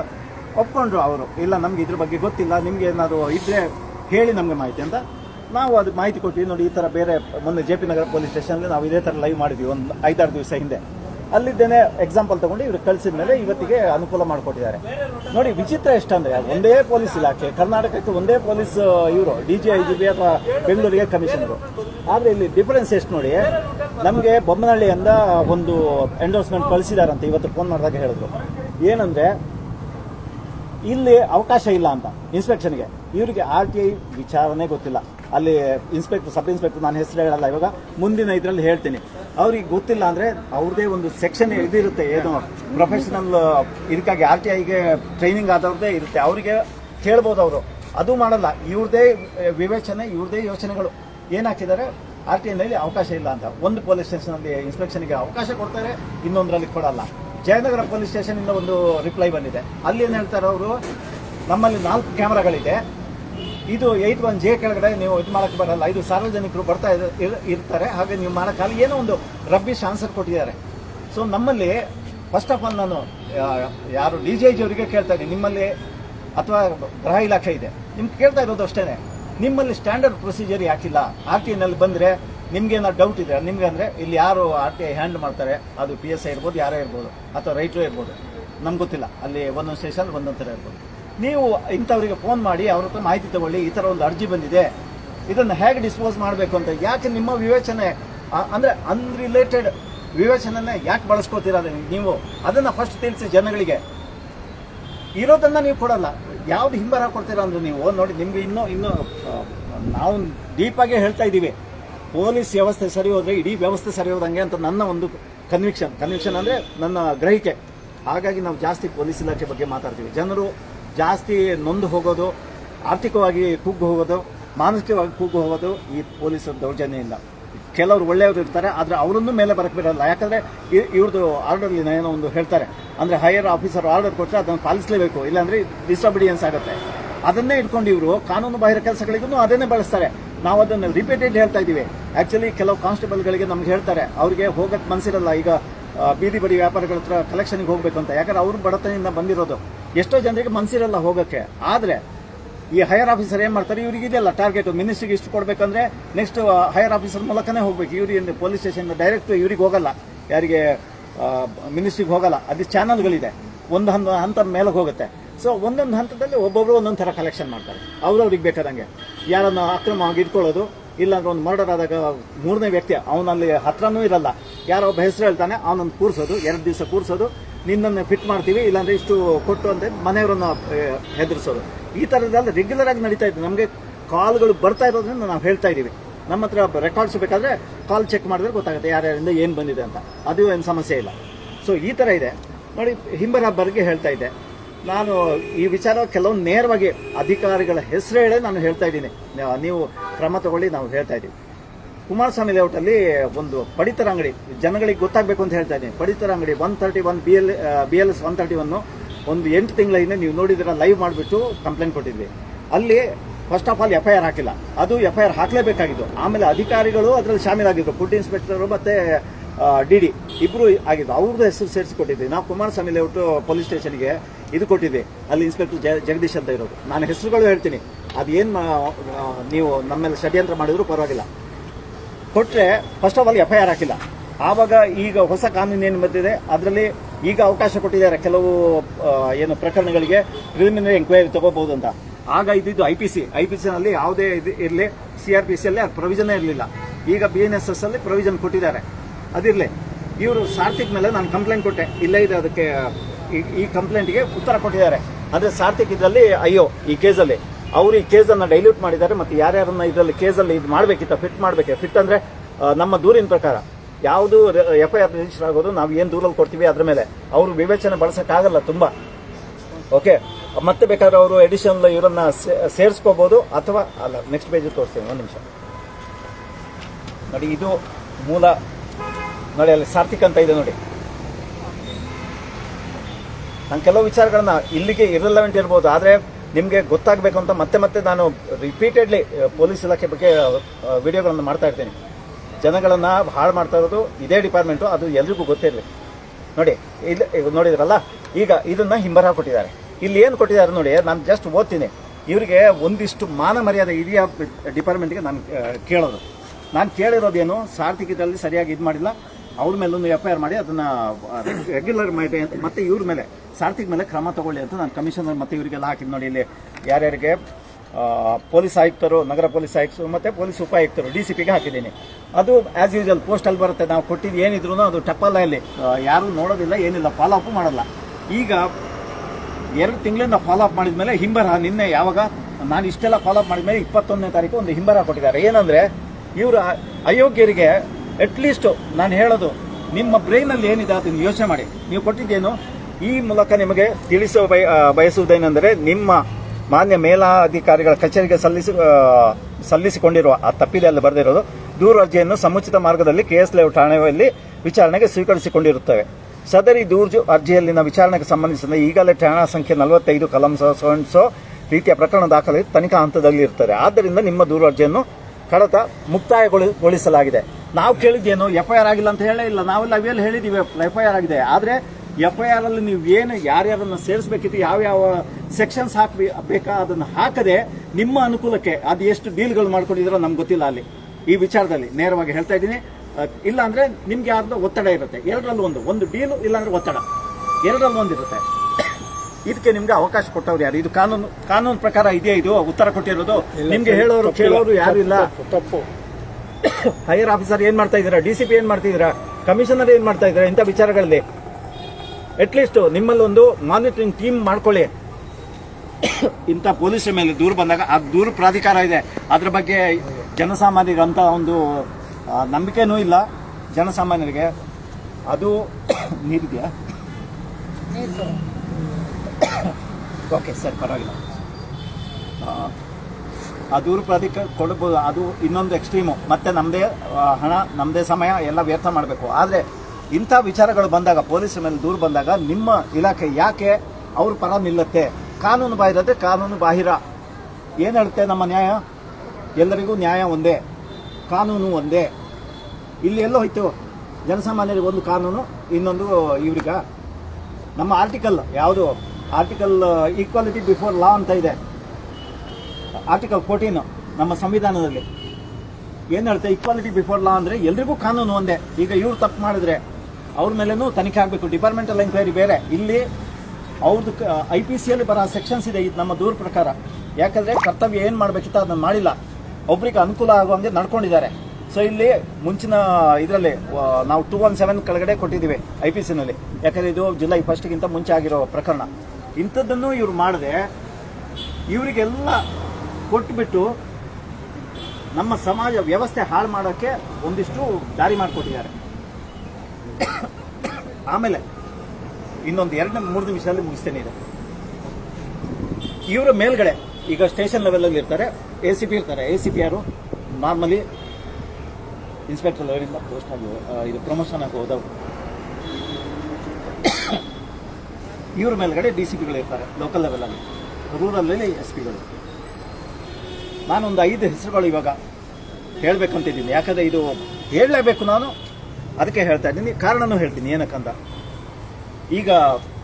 ಒಪ್ಕೊಂಡ್ರು ಅವರು, ಇಲ್ಲ, ನಮ್ಗೆ ಇದ್ರ ಬಗ್ಗೆ ಗೊತ್ತಿಲ್ಲ. ನಿಮಗೆ ಏನಾದರೂ ಇದ್ರೆ ಹೇಳಿ ನಮಗೆ ಮಾಹಿತಿ, ಅಂತ ನಾವು ಅದು ಮಾಹಿತಿ ಕೊಟ್ಟಿವಿ. ನೋಡಿ, ಈ ಥರ ಬೇರೆ ಮೊನ್ನೆ ಜೆ ಪಿ ನಗರ ಪೊಲೀಸ್ ಸ್ಟೇಷನಲ್ಲಿ ನಾವು ಇದೇ ಥರ ಲೈವ್ ಮಾಡಿದ್ವಿ. ಒಂದು ಐದಾರು ದಿವಸ ಹಿಂದೆ. ಅಲ್ಲಿದ್ದೇನೆ ಎಕ್ಸಾಂಪಲ್ ತಗೊಂಡು ಇವ್ರು ಕಳಿಸಿದ ಮೇಲೆ ಇವತ್ತಿಗೆ ಅನುಕೂಲ ಮಾಡಿಕೊಟ್ಟಿದ್ದಾರೆ. ನೋಡಿ, ವಿಚಿತ್ರ ಎಷ್ಟಂದ್ರೆ ಒಂದೇ ಪೊಲೀಸ್ ಇಲಾಖೆ, ಕರ್ನಾಟಕಕ್ಕೆ ಒಂದೇ ಪೊಲೀಸ್ ಇವರು, D G I G B ಅಥವಾ ಬೆಂಗಳೂರಿಗೆ ಕಮಿಷನರು ಆದರೆ ಇಲ್ಲಿ ಡಿಫರೆನ್ಸ್ ಎಷ್ಟು ನೋಡಿ, ನಮಗೆ ಬೊಮ್ಮನಹಳ್ಳಿಯಿಂದ ಒಂದು ಎಂಡೋರ್ಸ್ಮೆಂಟ್ ಕಳಿಸಿದಾರಂತೆ, ಇವತ್ತು ಫೋನ್ ಮಾಡಿದಾಗ ಹೇಳಿದ್ರು. ಏನಂದ್ರೆ, ಇಲ್ಲಿ ಅವಕಾಶ ಇಲ್ಲ ಅಂತ ಇನ್ಸ್ಪೆಕ್ಷನ್ಗೆ ಇವರಿಗೆ ಆರ್ ಟಿ ಐ ಗೊತ್ತಿಲ್ಲ. ಅಲ್ಲಿ ಇನ್ಸ್ಪೆಕ್ಟರ್ ಸಬ್ ಇನ್ಸ್ಪೆಕ್ಟರ್ ನಾನು ಹೆಸರು ಹೇಳಲ್ಲ, ಇವಾಗ ಮುಂದಿನ ಇದರಲ್ಲಿ ಹೇಳ್ತೀನಿ. ಅವ್ರಿಗೆ ಗೊತ್ತಿಲ್ಲ ಅಂದರೆ ಅವ್ರದೇ ಒಂದು ಸೆಕ್ಷನ್ ಇದಿರುತ್ತೆ, ಏನು ಪ್ರೊಫೆಷನಲ್ ಇದಕ್ಕಾಗಿ ಆರ್ ಟಿ ಐಗೆ ಟ್ರೈನಿಂಗ್ ಆದವ್ರದ್ದೇ ಇರುತ್ತೆ. ಅವರಿಗೆ ಕೇಳ್ಬೋದು ಅವರು. ಅದು ಮಾಡಲ್ಲ ಇವ್ರದೇ ವಿವೇಚನೆ ಇವ್ರದೇ ಯೋಚನೆಗಳು. ಏನಾಗ್ತಿದ್ದಾರೆ? ಆರ್ ಟಿ ಐನಲ್ಲಿ ಅವಕಾಶ ಇಲ್ಲ ಅಂತ. ಒಂದು ಪೊಲೀಸ್ ಸ್ಟೇಷನಲ್ಲಿ ಇನ್ಸ್ಪೆಕ್ಷನ್ಗೆ ಅವಕಾಶ ಕೊಡ್ತಾರೆ, ಇನ್ನೊಂದರಲ್ಲಿ ಕೊಡಲ್ಲ. ಜಯನಗರ ಪೊಲೀಸ್ ಸ್ಟೇಷನಿಂದ ಒಂದು ರಿಪ್ಲೈ ಬಂದಿದೆ. ಅಲ್ಲಿ ಏನು ಹೇಳ್ತಾರೆ ಅವರು? ನಮ್ಮಲ್ಲಿ ನಾಲ್ಕು ಕ್ಯಾಮ್ರಾಗಳಿದೆ ಇದು ಏಯ್ಟ್ ಒನ್ ಜೆ ಕೆಳಗಡೆ ನೀವು ಇದು ಮಾಡಕ್ಕೆ ಬರಲ್ಲ. ಇದು ಸಾರ್ವಜನಿಕರು ಬರ್ತಾ ಇರ್- ಇರ್- ಇರ್ತಾರೆ. ಹಾಗೆ ನೀವು ಮಾಡೋಕ್ಕಾಗಲಿ ಏನೋ ಒಂದು ರಬ್ಬಿಶ್ ಆನ್ಸರ್ ಕೊಟ್ಟಿದ್ದಾರೆ. ಸೊ ನಮ್ಮಲ್ಲಿ ಫಸ್ಟ್ ಆಫ್ ಆಲ್ ನಾನು ಯಾರು ಡಿ ಜೆ ಜಿ ಕೇಳ್ತಾ ಇದ್ದೀನಿ. ನಿಮ್ಮಲ್ಲಿ ಅಥವಾ ಗೃಹ ಇಲಾಖೆ ಇದೆ. ನಿಮ್ಗೆ ಕೇಳ್ತಾ ಇರೋದು ಅಷ್ಟೇ ನಿಮ್ಮಲ್ಲಿ ಸ್ಟ್ಯಾಂಡರ್ಡ್ ಪ್ರೊಸೀಜರ್ ಯಾಕಿಲ್ಲ? ಆರ್ ಟಿ ಐನಲ್ಲಿ ಬಂದರೆ ನಿಮ್ಗೆ ಡೌಟ್ ಇದೆ ನಿಮ್ಗೆ ಅಂದರೆ ಇಲ್ಲಿ ಯಾರು ಆರ್ ಟಿ ಐ ಹ್ಯಾಂಡ್ ಮಾಡ್ತಾರೆ? ಅದು ಪಿ ಎಸ್ ಐ ಇರ್ಬೋದು, ಯಾರೇ ಇರ್ಬೋದು, ಅಥವಾ ರೈಟ್ರು ಇರ್ಬೋದು. ನಮ್ಗೆ ಗೊತ್ತಿಲ್ಲ. ಅಲ್ಲಿ ಒಂದೊಂದು ಸ್ಟೇಷನ್ ಒಂದೊಂದು ಥರ ಇರ್ಬೋದು. ನೀವು ಇಂಥವರಿಗೆ ಫೋನ್ ಮಾಡಿ ಅವ್ರ ಹತ್ರ ಮಾಹಿತಿ ತಗೊಳ್ಳಿ, ಈ ಥರ ಒಂದು ಅರ್ಜಿ ಬಂದಿದೆ. ಇದನ್ನು ಹೇಗೆ ಡಿಸ್ಪೋಸ್ ಮಾಡಬೇಕು ಅಂತ? ಯಾಕೆ ನಿಮ್ಮ ವಿವೇಚನೆ ಅಂದರೆ ಅನ್ರಿಲೇಟೆಡ್ ವಿವೇಚನೆನ ಯಾಕೆ ಬಳಸ್ಕೋತೀರ ನೀವು? ಅದನ್ನು ಫಸ್ಟ್ ತಿಳಿಸಿ ಜನಗಳಿಗೆ. ಇರೋದನ್ನು ನೀವು ಕೊಡಲ್ಲ. ಯಾವ್ದು ಹಿಂಬರ ಕೊಡ್ತೀರಾ ಅಂದ್ರೆ ನೀವು? ನೋಡಿ, ನಿಮ್ಗೆ ಇನ್ನೂ ಇನ್ನೂ ನಾವು ಡೀಪಾಗೆ ಹೇಳ್ತಾ ಇದ್ದೀವಿ. ಪೊಲೀಸ್ ವ್ಯವಸ್ಥೆ ಸರಿ ಹೋದ್ರೆ ಇಡೀ ವ್ಯವಸ್ಥೆ ಸರಿ ಹೋದಂಗೆ ಅಂತ ನನ್ನ ಒಂದು ಕನ್ವಿಕ್ಷನ್ ಕನ್ವಿಕ್ಷನ್ ಅಂದರೆ ನನ್ನ ಗ್ರಹಿಕೆ. ಹಾಗಾಗಿ ನಾವು ಜಾಸ್ತಿ ಪೊಲೀಸ್ ಇಲಾಖೆ ಬಗ್ಗೆ ಮಾತಾಡ್ತೀವಿ. ಜನರು ಜಾಸ್ತಿ ನೊಂದು ಹೋಗೋದು, ಆರ್ಥಿಕವಾಗಿ ಕುಗ್ಗು ಹೋಗೋದು, ಮಾನಸಿಕವಾಗಿ ಕುಗ್ಗು ಹೋಗೋದು ಈ ಪೊಲೀಸರ ದೌರ್ಜನ್ಯದಿಂದ ಕೆಲವರು ಒಳ್ಳೆಯವರು ಇರ್ತಾರೆ, ಆದರೆ ಅವರನ್ನು ಮೇಲೆ ಬರಕ್ಕೆ ಬಿಡೋಲ್ಲ. ಯಾಕಂದರೆ ಇವ್ರದ್ದು ಆರ್ಡರ್ ಏನೋ ಒಂದು ಹೇಳ್ತಾರೆ. ಅಂದರೆ ಹೈಯರ್ ಆಫೀಸರ್ ಆರ್ಡರ್ ಕೊಟ್ಟರೆ ಅದನ್ನು ಪಾಲಿಸಲೇಬೇಕು, ಇಲ್ಲಾಂದರೆ ಡಿಸಬಿಡಿಯನ್ಸ್ ಆಗುತ್ತೆ. ಅದನ್ನೇ ಇಟ್ಕೊಂಡು ಇವರು ಕಾನೂನು ಬಾಹಿರ ಕೆಲಸಗಳಿಗೂ ಅದನ್ನೇ ಬಳಸ್ತಾರೆ. ನಾವು ಅದನ್ನು ರಿಪೀಟೆಡ್ ಹೇಳ್ತಾ ಇದ್ದೀವಿ. ಆ್ಯಕ್ಚುಲಿ ಕೆಲವು ಕಾನ್ಸ್ಟೇಬಲ್ಗಳಿಗೆ ನಮ್ಗೆ ಹೇಳ್ತಾರೆ, ಅವ್ರಿಗೆ ಹೋಗಕ್ಕೆ ಮನಸ್ಸಿರಲ್ಲ ಈಗ ಬೀದಿ ಬಡಿ ವ್ಯಾಪಾರಿಗಳ ಹತ್ರ ಕಲೆಕ್ಷನ್ಗೆ ಹೋಗ್ಬೇಕು ಅಂತ. ಯಾಕಂದ್ರೆ ಅವರು ಬಡತನದಿಂದ ಬಂದಿರೋದು. ಎಷ್ಟೋ ಜನರಿಗೆ ಮನಸ್ಸಿರಲ್ಲ ಹೋಗೋಕ್ಕೆ. ಆದರೆ ಈ ಹೈಯರ್ ಆಫೀಸರ್ ಏನು ಮಾಡ್ತಾರೆ? ಇವ್ರಿಗೆ ಇದೆಲ್ಲ ಟಾರ್ಗೆಟ್ ಮಿನಿಸ್ಟ್ರಿಗೆ ಇಷ್ಟು ಕೊಡಬೇಕಂದ್ರೆ ನೆಕ್ಸ್ಟ್ ಹೈಯರ್ ಆಫೀಸರ್ ಮೂಲಕನೇ ಹೋಗ್ಬೇಕು. ಇವ್ರಿಗೆ ಪೊಲೀಸ್ ಸ್ಟೇಷನ್ ಡೈರೆಕ್ಟ್ ಇವ್ರಿಗೆ ಹೋಗಲ್ಲ. ಯಾರಿಗೆ ಮಿನಿಸ್ಟ್ರಿಗೆ ಹೋಗಲ್ಲ. ಅದು ಚಾನಲ್ಗಳಿದೆ ಒಂದು ಹಂತ ಹಂತ ಮೇಲೆ ಹೋಗುತ್ತೆ. ಸೊ ಒಂದೊಂದು ಹಂತದಲ್ಲಿ ಒಬ್ಬೊಬ್ರು ಒಂದೊಂದು ಥರ ಕಲೆಕ್ಷನ್ ಮಾಡ್ತಾರೆ. ಅವ್ರವ್ರಿಗೆ ಬೇಕಾದಂಗೆ. ಯಾರನ್ನ ಅಕ್ರಮವಾಗಿ ಇಟ್ಕೊಳ್ಳೋದು ಇಲ್ಲಾಂದ್ರೆ ಒಂದು ಮರ್ಡರ್ ಆದಾಗ ಮೂರನೇ ವ್ಯಕ್ತಿ, ಅವನಲ್ಲಿ ಹತ್ರನೂ ಇರಲ್ಲ. ಯಾರೋ ಒಬ್ಬ ಹೆಸರು ಹೇಳ್ತಾನೆ, ಅವನನ್ನು ಕೂರಿಸೋದು, ಎರಡು ದಿವಸ ಕೂರಿಸೋದು, ನಿನ್ನನ್ನು ಫಿಟ್ ಮಾಡ್ತೀವಿ, ಇಲ್ಲಾಂದ್ರೆ ಇಷ್ಟು ಕೊಟ್ಟು ಅಂದರೆ ಮನೆಯವರನ್ನು ಹೆದರಿಸೋದು. ಈ ಥರದ್ದೆಲ್ಲ ರೆಗ್ಯುಲರ್ ಆಗಿ ನಡೀತಾ ಇತ್ತು. ನಮಗೆ ಕಾಲ್ಗಳು ಬರ್ತಾ ಇರೋದ್ರಿಂದ ನಾವು ಹೇಳ್ತಾ ಇದ್ದೀವಿ. ನಮ್ಮ ಹತ್ರ ರೆಕಾರ್ಡ್ಸ್ ಬೇಕಾದ್ರೆ ಕಾಲ್ ಚೆಕ್ ಮಾಡಿದ್ರೆ ಗೊತ್ತಾಗುತ್ತೆ ಯಾರ್ಯಾರಿಂದ ಏನು ಬಂದಿದೆ ಅಂತ. ಅದು ಏನು ಸಮಸ್ಯೆ ಇಲ್ಲ. ಸೊ ಈ ಥರ ಇದೆ. ನೋಡಿ ಹಿಂಬರ ಬಗ್ಗೆ ಹೇಳ್ತಾ ಇದ್ದೆ. ನಾನು ಈ ವಿಚಾರ ಕೆಲವೊಂದು ನೇರವಾಗಿ ಅಧಿಕಾರಿಗಳ ಹೆಸರು ಹೇಳೇ ನಾನು ಹೇಳ್ತಾ ಇದ್ದೀನಿ. ನೀವು ಕ್ರಮ ತಗೊಳ್ಳಿ, ನಾವು ಹೇಳ್ತಾ ಇದ್ದೀವಿ. ಕುಮಾರಸ್ವಾಮಿ ಲೇಔಟಲ್ಲಿ ಒಂದು ಪಡಿತರ ಅಂಗಡಿ, ಜನಗಳಿಗೆ ಗೊತ್ತಾಗಬೇಕು ಅಂತ ಹೇಳ್ತಾ ಇದ್ದೀನಿ. ಪಡಿತರ ಅಂಗಡಿ one thirty one B L B L S one thirty one ಒಂದು ಎಂಟು ತಿಂಗಳ ಹಿಂದೆ ನೀವು ನೋಡಿದ್ರೆ ಲೈವ್ ಮಾಡಿಬಿಟ್ಟು ಕಂಪ್ಲೇಂಟ್ ಕೊಟ್ಟಿದ್ವಿ. ಅಲ್ಲಿ first of all F I R ಹಾಕಿಲ್ಲ. ಅದು ಎಫ್ ಐ ಆರ್ ಹಾಕಲೇಬೇಕಾಗಿತ್ತು ಆಮೇಲೆ ಅಧಿಕಾರಿಗಳು ಅದರಲ್ಲಿ ಶಾಮೀಲಾಗಿದ್ದರು ಫುಡ್ ಇನ್ಸ್ಪೆಕ್ಟರ್ ಮತ್ತೆ ಡಿ ಡಿ, ಇಬ್ರು ಆಗಿದ್ದು ಅವ್ರದ್ದು ಹೆಸರು ಸೇರಿಸಿ ಕೊಟ್ಟಿದ್ವಿ ನಾವು ಕುಮಾರಸ್ವಾಮಿ ಲೇಔಟ್ ಪೊಲೀಸ್ ಸ್ಟೇಷನ್ಗೆ ಇದು ಕೊಟ್ಟಿದ್ದೆ. ಅಲ್ಲಿ ಇನ್ಸ್ಪೆಕ್ಟರ್ ಜಗದೀಶ್ ಅಂತ ಇರೋದು. ನಾನು ಹೆಸರುಗಳು ಹೇಳ್ತೀನಿ. ಅದೇನು ನೀವು ನಮ್ಮೇಲೆ ಷಡ್ಯಂತ್ರ ಮಾಡಿದ್ರು ಪರವಾಗಿಲ್ಲ. ಕೊಟ್ಟರೆ first of all F I R ಹಾಕಿಲ್ಲ. ಆವಾಗ ಈಗ ಹೊಸ ಕಾನೂನು ಏನು ಬಂದಿದೆ? ಅದರಲ್ಲಿ ಈಗ ಅವಕಾಶ ಕೊಟ್ಟಿದ್ದಾರೆ ಕೆಲವು ಏನು ಪ್ರಕರಣಗಳಿಗೆ ಪ್ರಿಲಿಮಿನರಿ ಎಂಕ್ವೈರಿ ತಗೋಬಹುದು ಅಂತ. ಆಗ ಇದ್ದಿದ್ದು I P C I P ಸಿನಲ್ಲಿ ಯಾವುದೇ ಇದು ಇರಲಿ ಸಿ ಆರ್ ಪಿ ಸಿಯಲ್ಲಿ ಪ್ರೊವಿಜನೇ ಇರಲಿಲ್ಲ. ಈಗ ಬಿ ಎನ್ ಎಸ್ ಎಸ್ ಅಲ್ಲಿ ಪ್ರೊವಿಜನ್ ಕೊಟ್ಟಿದ್ದಾರೆ. ಅದಿರಲಿ. ಇವರು ಸಾರ್ಥಿಕ್ ಮೇಲೆ ನಾನು ಕಂಪ್ಲೇಂಟ್ ಕೊಟ್ಟೆ. ಇಲ್ಲೇ ಇದೆ ಅದಕ್ಕೆ, ಈ- ಕಂಪ್ಲೇಂಟ್ಗೆ ಉತ್ತರ ಕೊಟ್ಟಿದ್ದಾರೆ. ಅಂದರೆ ಸಾರ್ಥಿಕ್ ಇದರಲ್ಲಿ, ಅಯ್ಯೋ, ಈ ಕೇಸಲ್ಲಿ ಅವರು ಈ ಕೇಸನ್ನು ಡೈಲ್ಯೂಟ್ ಮಾಡಿದ್ದಾರೆ ಮತ್ತು ಯಾರ್ಯಾರನ್ನ ಇದರಲ್ಲಿ ಕೇಸಲ್ಲಿ ಇದು ಮಾಡಬೇಕಿತ್ತ ಫಿಟ್ ಮಾಡಬೇಕು ಫಿಟ್ ಅಂದರೆ ನಮ್ಮ ದೂರಿನ ಪ್ರಕಾರ. ಯಾವುದು ಎಫ್ ಐ ಆರ್ ರಿಜಿಸ್ಟರ್ ಆಗೋದು, ನಾವು ಏನು ದೂರಲ್ಲಿ ಕೊಡ್ತೀವಿ ಅದ್ರ ಮೇಲೆ. ಅವರು ವಿವೇಚನೆ ಬಳಸೋಕ್ಕಾಗಲ್ಲ ತುಂಬ. ಓಕೆ ಮತ್ತೆ ಬೇಕಾದ್ರೆ ಅವರು ಎಡಿಷನಲ್ ಇವರನ್ನ ಸೇರಿಸ್ಕೋಬೋದು ಅಥವಾ, ಅಲ್ಲ ನೆಕ್ಸ್ಟ್ ಪೇಜ್ ತೋರಿಸ್ತೀನಿ, ಒಂದು ನಿಮಿಷ. ನೋಡಿ, ಇದು ಮೂಲ ನೋಡಿ, ಅಲ್ಲಿ ಸಾರ್ಥಿಕ್ ಅಂತ ಇದೆ ನೋಡಿ. ನಾನು ಕೆಲವು ವಿಚಾರಗಳನ್ನ ಇಲ್ಲಿಗೆ ಇರಲೆವೆಂಟ್ ಇರ್ಬೋದು, ಆದರೆ ನಿಮಗೆ ಗೊತ್ತಾಗಬೇಕು ಅಂತ ಮತ್ತೆ ಮತ್ತೆ ನಾನು ರಿಪೀಟೆಡ್ಲಿ ಪೊಲೀಸ್ ಇಲಾಖೆ ಬಗ್ಗೆ ವಿಡಿಯೋಗಳನ್ನು ಮಾಡ್ತಾ ಇರ್ತೀನಿ. ಜನಗಳನ್ನು ಹಾಳು ಮಾಡ್ತಾ ಇರೋದು ಇದೇ ಡಿಪಾರ್ಟ್ಮೆಂಟು ಅದು ಎಲ್ರಿಗೂ ಗೊತ್ತಿರಲಿ ನೋಡಿ, ಇಲ್ಲಿ ನೋಡಿದ್ರಲ್ಲ, ಈಗ ಇದನ್ನ ಹಿಂಬರ ಕೊಟ್ಟಿದ್ದಾರೆ. ಇಲ್ಲಿ ಏನು ಕೊಟ್ಟಿದ್ದಾರೆ ನೋಡಿ, ನಾನು ಜಸ್ಟ್ ಓದ್ತೀನಿ. ಇವರಿಗೆ ಒಂದಿಷ್ಟು ಮಾನ ಮರ್ಯಾದೆ ಇದೆಯಾ ಡಿಪಾರ್ಟ್ಮೆಂಟ್ಗೆ ನಾನು ಕೇಳೋದು. ನಾನು ಕೇಳಿರೋದೇನು ಸಾರ್ಥಿಕದಲ್ಲಿ ಸರಿಯಾಗಿ ಇದು ಮಾಡಿಲ್ಲ. ಅವ್ರ ಮೇಲೊಂದು ಎಫ್ ಐ ಆರ್ ಮಾಡಿ ಅದನ್ನ ರೆಗ್ಯುಲರ್ ಮಾಡಿ ಮತ್ತೆ ಇವ್ರ ಮೇಲೆ, ಸಾರ್ಥಿಕ ಮೇಲೆ ಕ್ರಮ ತಗೊಳ್ಳಿ ಅಂತ ನಾನು ಕಮಿಷನರ್ ಮತ್ತೆ ಇವರಿಗೆಲ್ಲ ಹಾಕಿದ್ದು ನೋಡಿ ಇಲ್ಲಿ. ಯಾರ್ಯಾರಿಗೆ ಪೊಲೀಸ್ ಆಯುಕ್ತರು, ನಗರ ಪೊಲೀಸ್ ಆಯುಕ್ತರು ಮತ್ತೆ ಪೊಲೀಸ್ ಉಪಾಯುಕ್ತರು ಡಿ ಸಿ ಪಿಗೆ ಹಾಕಿದ್ದೀನಿ. ಅದು ಆಸ್ ಯೂಶಲ್ ಪೋಸ್ಟಲ್ಲಿ ಬರುತ್ತೆ, ನಾವು ಕೊಟ್ಟಿದ್ದು ಏನಿದ್ರು ಅದು ಟಪ್ಪಲ್ಲಿ ಯಾರು ನೋಡೋದಿಲ್ಲ, ಏನಿಲ್ಲ ಫಾಲೋ ಅಪ್ ಮಾಡಲ್ಲ. ಈಗ ಎರಡು ತಿಂಗಳಿಂದ ಫಾಲೋ ಅಪ್ ಮಾಡಿದ ಮೇಲೆ ಹಿಂಬರ ನಿನ್ನೆ ಯಾವಾಗ, ನಾನು ಇಷ್ಟೆಲ್ಲ ಫಾಲೋ ಅಪ್ ಮಾಡಿದ್ಮೇಲೆ ಇಪ್ಪತ್ತೊಂದನೇ ತಾರೀಕು ಒಂದು ಹಿಂಬರ ಕೊಟ್ಟಿದ್ದಾರೆ. ಏನಂದ್ರೆ, ಇವರು ಅಯೋಗ್ಯರಿಗೆ ಅಟ್ಲೀಸ್ಟ್ ನಾನು ಹೇಳೋದು, ನಿಮ್ಮ ಬ್ರೈನಲ್ಲಿ ಏನಿದೆ ಅದನ್ನು ಯೋಚನೆ ಮಾಡಿ. ನೀವು ಕೊಟ್ಟಿದ್ದೇನು? ಈ ಮೂಲಕ ನಿಮಗೆ ತಿಳಿಸುವ ಬಯ ಬಯಸುವುದೇನೆಂದರೆ ನಿಮ್ಮ ಮಾನ್ಯ ಮೇಲಾಧಿಕಾರಿಗಳ ಕಚೇರಿಗೆ ಸಲ್ಲಿಸಿ ಸಲ್ಲಿಸಿಕೊಂಡಿರುವ ಆ ತಪ್ಪಿದೆ ಅಲ್ಲಿ ಬರೆದಿರೋದು ದೂರು ಅರ್ಜಿಯನ್ನು ಸಮುಚಿತ ಮಾರ್ಗದಲ್ಲಿ ಕೆಎಸ್ ಲೇಔಟ್ ಠಾಣೆಯಲ್ಲಿ ವಿಚಾರಣೆಗೆ ಸ್ವೀಕರಿಸಿಕೊಂಡಿರುತ್ತವೆ. ಸದರಿ ದೂರು ಅರ್ಜಿಯಲ್ಲಿನ ವಿಚಾರಣೆಗೆ ಸಂಬಂಧಿಸಿದ ಈಗಲೇ ಠಾಣಾ ಸಂಖ್ಯೆ ನಲವತ್ತೈದು, ಕಲಂ ಸೊ ರೀತಿಯ ಪ್ರಕರಣ ದಾಖಲೆ ತನಿಖಾ ಹಂತದಲ್ಲಿ ಇರುತ್ತದೆ ಆದ್ದರಿಂದ ನಿಮ್ಮ ದೂರು ಅರ್ಜಿಯನ್ನು ಕಡತ ಮುಕ್ತಾಯಗೊಳಿಸಲಾಗಿದೆ ನಾವು ಕೇಳಿದ್ದೇನು ಎಫ್ ಐ ಆರ್ ಆಗಿಲ್ಲ ಅಂತ ಹೇಳೇ ಇಲ್ಲ. ನಾವೆಲ್ಲ ಅವೆಲ್ಲ ಹೇಳಿದ್ದೀವಿ ಎಫ್ ಐ ಆರ್ ಆಗಿದೆ. ಆದರೆ ಎಫ್ ಐ ಆರ್ ಅಲ್ಲಿ ನೀವು ಏನು ಯಾರ್ಯಾರನ್ನು ಸೇರಿಸಬೇಕಿತ್ತು ಯಾವ ಯಾವ ಸೆಕ್ಷನ್ಸ್ ಹಾಕಬೇಕಾ ಅದನ್ನು ಹಾಕದೆ ನಿಮ್ಮ ಅನುಕೂಲಕ್ಕೆ ಅದು ಎಷ್ಟು ಡೀಲ್ಗಳು ಮಾಡ್ಕೊಂಡಿದ್ದೀರೋ ನಮ್ಗೆ ಗೊತ್ತಿಲ್ಲ ಅಲ್ಲಿ. ಈ ವಿಚಾರದಲ್ಲಿ ನೇರವಾಗಿ ಹೇಳ್ತಾ ಇದ್ದೀನಿ. ಇಲ್ಲ ಅಂದ್ರೆ ನಿಮ್ಗೆ ಯಾರ್ದು ಒತ್ತಡ ಇರುತ್ತೆ. ಎರಡರಲ್ಲೂ ಒಂದು. ಒಂದು ಡೀಲು ಇಲ್ಲಾಂದ್ರೆ ಒತ್ತಡ. ಎರಡರಲ್ಲೂ ಒಂದು ಇರುತ್ತೆ. ಇದಕ್ಕೆ ನಿಮ್ಗೆ ಅವಕಾಶ ಕೊಟ್ಟವ್ರು ಯಾರು? ಇದು ಕಾನೂನು ಕಾನೂನು ಪ್ರಕಾರ ಇದೆಯಾ ಇದು? ಉತ್ತರ ಕೊಟ್ಟಿರೋದು? ನಿಮ್ಗೆ ಹೇಳೋರು ಕೇಳೋರು ಯಾರು ಇಲ್ಲ? ತಪ್ಪು. ಹೈಯರ್ ಆಫೀಸರ್ ಏನ್ ಮಾಡ್ತಾ ಇದ್ದೀರಾ? ಡಿ ಸಿ ಪಿ ಏನ್ ಮಾಡ್ತಿದ್ದೀರಾ ಕಮಿಷನರ್ ಏನ್ ಮಾಡ್ತಾ ಇದ್ದೀರಾ? ಇಂಥ ವಿಚಾರಗಳಲ್ಲಿ ಅಟ್ಲೀಸ್ಟ್ ನಿಮ್ಮಲ್ಲಿ ಒಂದು ಮಾನಿಟರಿಂಗ್ ಟೀಮ್ ಮಾಡ್ಕೊಳ್ಳಿ. ಇಂಥ ಪೊಲೀಸ್ ಮೇಲೆ ದೂರು ಬಂದಾಗ ಆ ದೂರು ಪ್ರಾಧಿಕಾರ ಇದೆ. ಅದ್ರ ಬಗ್ಗೆ ಜನಸಾಮಾನ್ಯರಂತ ಅಂತ ಒಂದು ನಂಬಿಕೆನೂ ಇಲ್ಲ ಜನಸಾಮಾನ್ಯರಿಗೆ. ಅದು ನೀರಿದೆಯಾ? Okay sir. ಪರವಾಗಿಲ್ಲ. ಆ, ದೂರು ಪ್ರಾಧಿಕಾರ ಕೊಡ್ಬೋದು. ಅದು ಇನ್ನೊಂದು ಎಕ್ಸ್ಟ್ರೀಮು. ಮತ್ತೆ ನಮ್ಮದೇ ಹಣ ನಮ್ಮದೇ ಸಮಯ ಎಲ್ಲ ವ್ಯರ್ಥ ಮಾಡಬೇಕು. ಆದರೆ ಇಂಥ ವಿಚಾರಗಳು ಬಂದಾಗ ಪೊಲೀಸರ ಮೇಲೆ ದೂರು ಬಂದಾಗ ನಿಮ್ಮ ಇಲಾಖೆ ಯಾಕೆ ಅವ್ರ ಪರ ನಿಲ್ಲುತ್ತೆ? ಕಾನೂನು ಬಾಹಿರತೆ ಕಾನೂನು ಬಾಹಿರ. ಏನು ಹೇಳುತ್ತೆ ನಮ್ಮ ನ್ಯಾಯ? ಎಲ್ಲರಿಗೂ ನ್ಯಾಯ ಒಂದೇ. ಕಾನೂನು ಒಂದೇ. ಇಲ್ಲಿ ಎಲ್ಲೋ ಹೋಯ್ತು. ಜನಸಾಮಾನ್ಯರಿಗೆ ಒಂದು ಕಾನೂನು ಇನ್ನೊಂದು ಇವ್ರಿಗ. ನಮ್ಮ ಆರ್ಟಿಕಲ್ ಯಾವುದು? ಆರ್ಟಿಕಲ್ ಈಕ್ವಾಲಿಟಿ ಬಿಫೋರ್ ಲಾ ಅಂತ ಇದೆ. ಆರ್ಟಿಕಲ್ ಫೋರ್ಟೀನ್ ನಮ್ಮ ಸಂವಿಧಾನದಲ್ಲಿ. ಏನ್ ಹೇಳ್ತೆ? ಇಕ್ವಾಲಿಟಿ ಬಿಫೋರ್ ಲಾ ಅಂದ್ರೆ ಎಲ್ರಿಗೂ ಕಾನೂನು ಒಂದೇ. ಈಗ ಇವ್ರು ತಪ್ಪು ಮಾಡಿದ್ರೆ ಅವ್ರ ಮೇಲೇನೂ ತನಿಖೆ ಆಗಬೇಕು. ಡಿಪಾರ್ಟ್ಮೆಂಟಲ್ ಎಂಕ್ವೈರಿ ಬೇರೆ. ಇಲ್ಲಿ ಅವ್ರದ್ದು ಐ ಪಿ ಸಿಯಲ್ಲಿ ಬರೋ ಸೆಕ್ಷನ್ಸ್ ಇದೆ. ಇದು ನಮ್ಮ ದೂರ ಪ್ರಕಾರ. ಯಾಕಂದ್ರೆ ಕರ್ತವ್ಯ ಏನು ಮಾಡಬೇಕಿತ್ತು ಅದನ್ನ ಮಾಡಿಲ್ಲ. ಒಬ್ರಿಗೆ ಅನುಕೂಲ ಆಗುವಂಗೆ ನಡ್ಕೊಂಡಿದ್ದಾರೆ. ಸೊ ಇಲ್ಲಿ ಮುಂಚಿನ ಇದರಲ್ಲಿ ನಾವು ಟೂ ಒನ್ ಸೆವೆನ್ ಕೆಳಗಡೆ ಕೊಟ್ಟಿದ್ದೀವಿ ಐ ಪಿ ಸಿನಲ್ಲಿ ಯಾಕಂದ್ರೆ ಇದು ಜುಲೈ ಫಸ್ಟ್ಗಿಂತ ಮುಂಚೆ ಆಗಿರೋ ಪ್ರಕರಣ. ಇಂಥದ್ದನ್ನು ಇವ್ರು ಮಾಡಿದೆ ಇವರಿಗೆಲ್ಲ ಕೊಟ್ಬಿಟ್ಟು ನಮ್ಮ ಸಮಾಜ ವ್ಯವಸ್ಥೆ ಹಾಳು ಮಾಡೋಕ್ಕೆ ಒಂದಿಷ್ಟು ದಾರಿ ಮಾಡಿಕೊಟ್ಟಿದ್ದಾರೆ. ಆಮೇಲೆ ಇನ್ನೊಂದು ಎರಡು ಮೂರು ನಿಮಿಷದಲ್ಲಿ ಮುಗಿಸ್ತೇನೆ ಇದೆ ಇವರ ಮೇಲ್ಗಡೆ ಈಗ ಸ್ಟೇಷನ್ ಲೆವೆಲಲ್ಲಿ ಇರ್ತಾರೆ ಎ ಸಿ ಪಿ ಇರ್ತಾರೆ. ಎ ಸಿ ಪಿ ಯಾರು? ನಾರ್ಮಲಿ ಇನ್ಸ್ಪೆಕ್ಟರ್ ಲೆವೆಲಿಂದ ಪೋಸ್ಟ್ ಆಗಿ ಇದು ಪ್ರಮೋಷನ್ ಆಗಿ ಹೋದವರು. ಇವ್ರ ಮೇಲ್ಗಡೆ ಡಿ ಸಿ ಪಿಗಳು ಇರ್ತಾರೆ ಲೋಕಲ್ ಲೆವೆಲಲ್ಲಿ ರೂರಲಲ್ಲಿ ಎಸ್ ಪಿಗಳು ನಾನೊಂದು ಐದು ಹೆಸರುಗಳು ಇವಾಗ ಹೇಳಬೇಕಂತಿದ್ದೀನಿ. ಯಾಕಂದರೆ ಇದು ಹೇಳಲೇಬೇಕು ನಾನು. ಅದಕ್ಕೆ ಹೇಳ್ತಾ ಇದ್ದೀನಿ. ಕಾರಣನೂ ಹೇಳ್ತೀನಿ, ಏನಕ್ಕಂತ. ಈಗ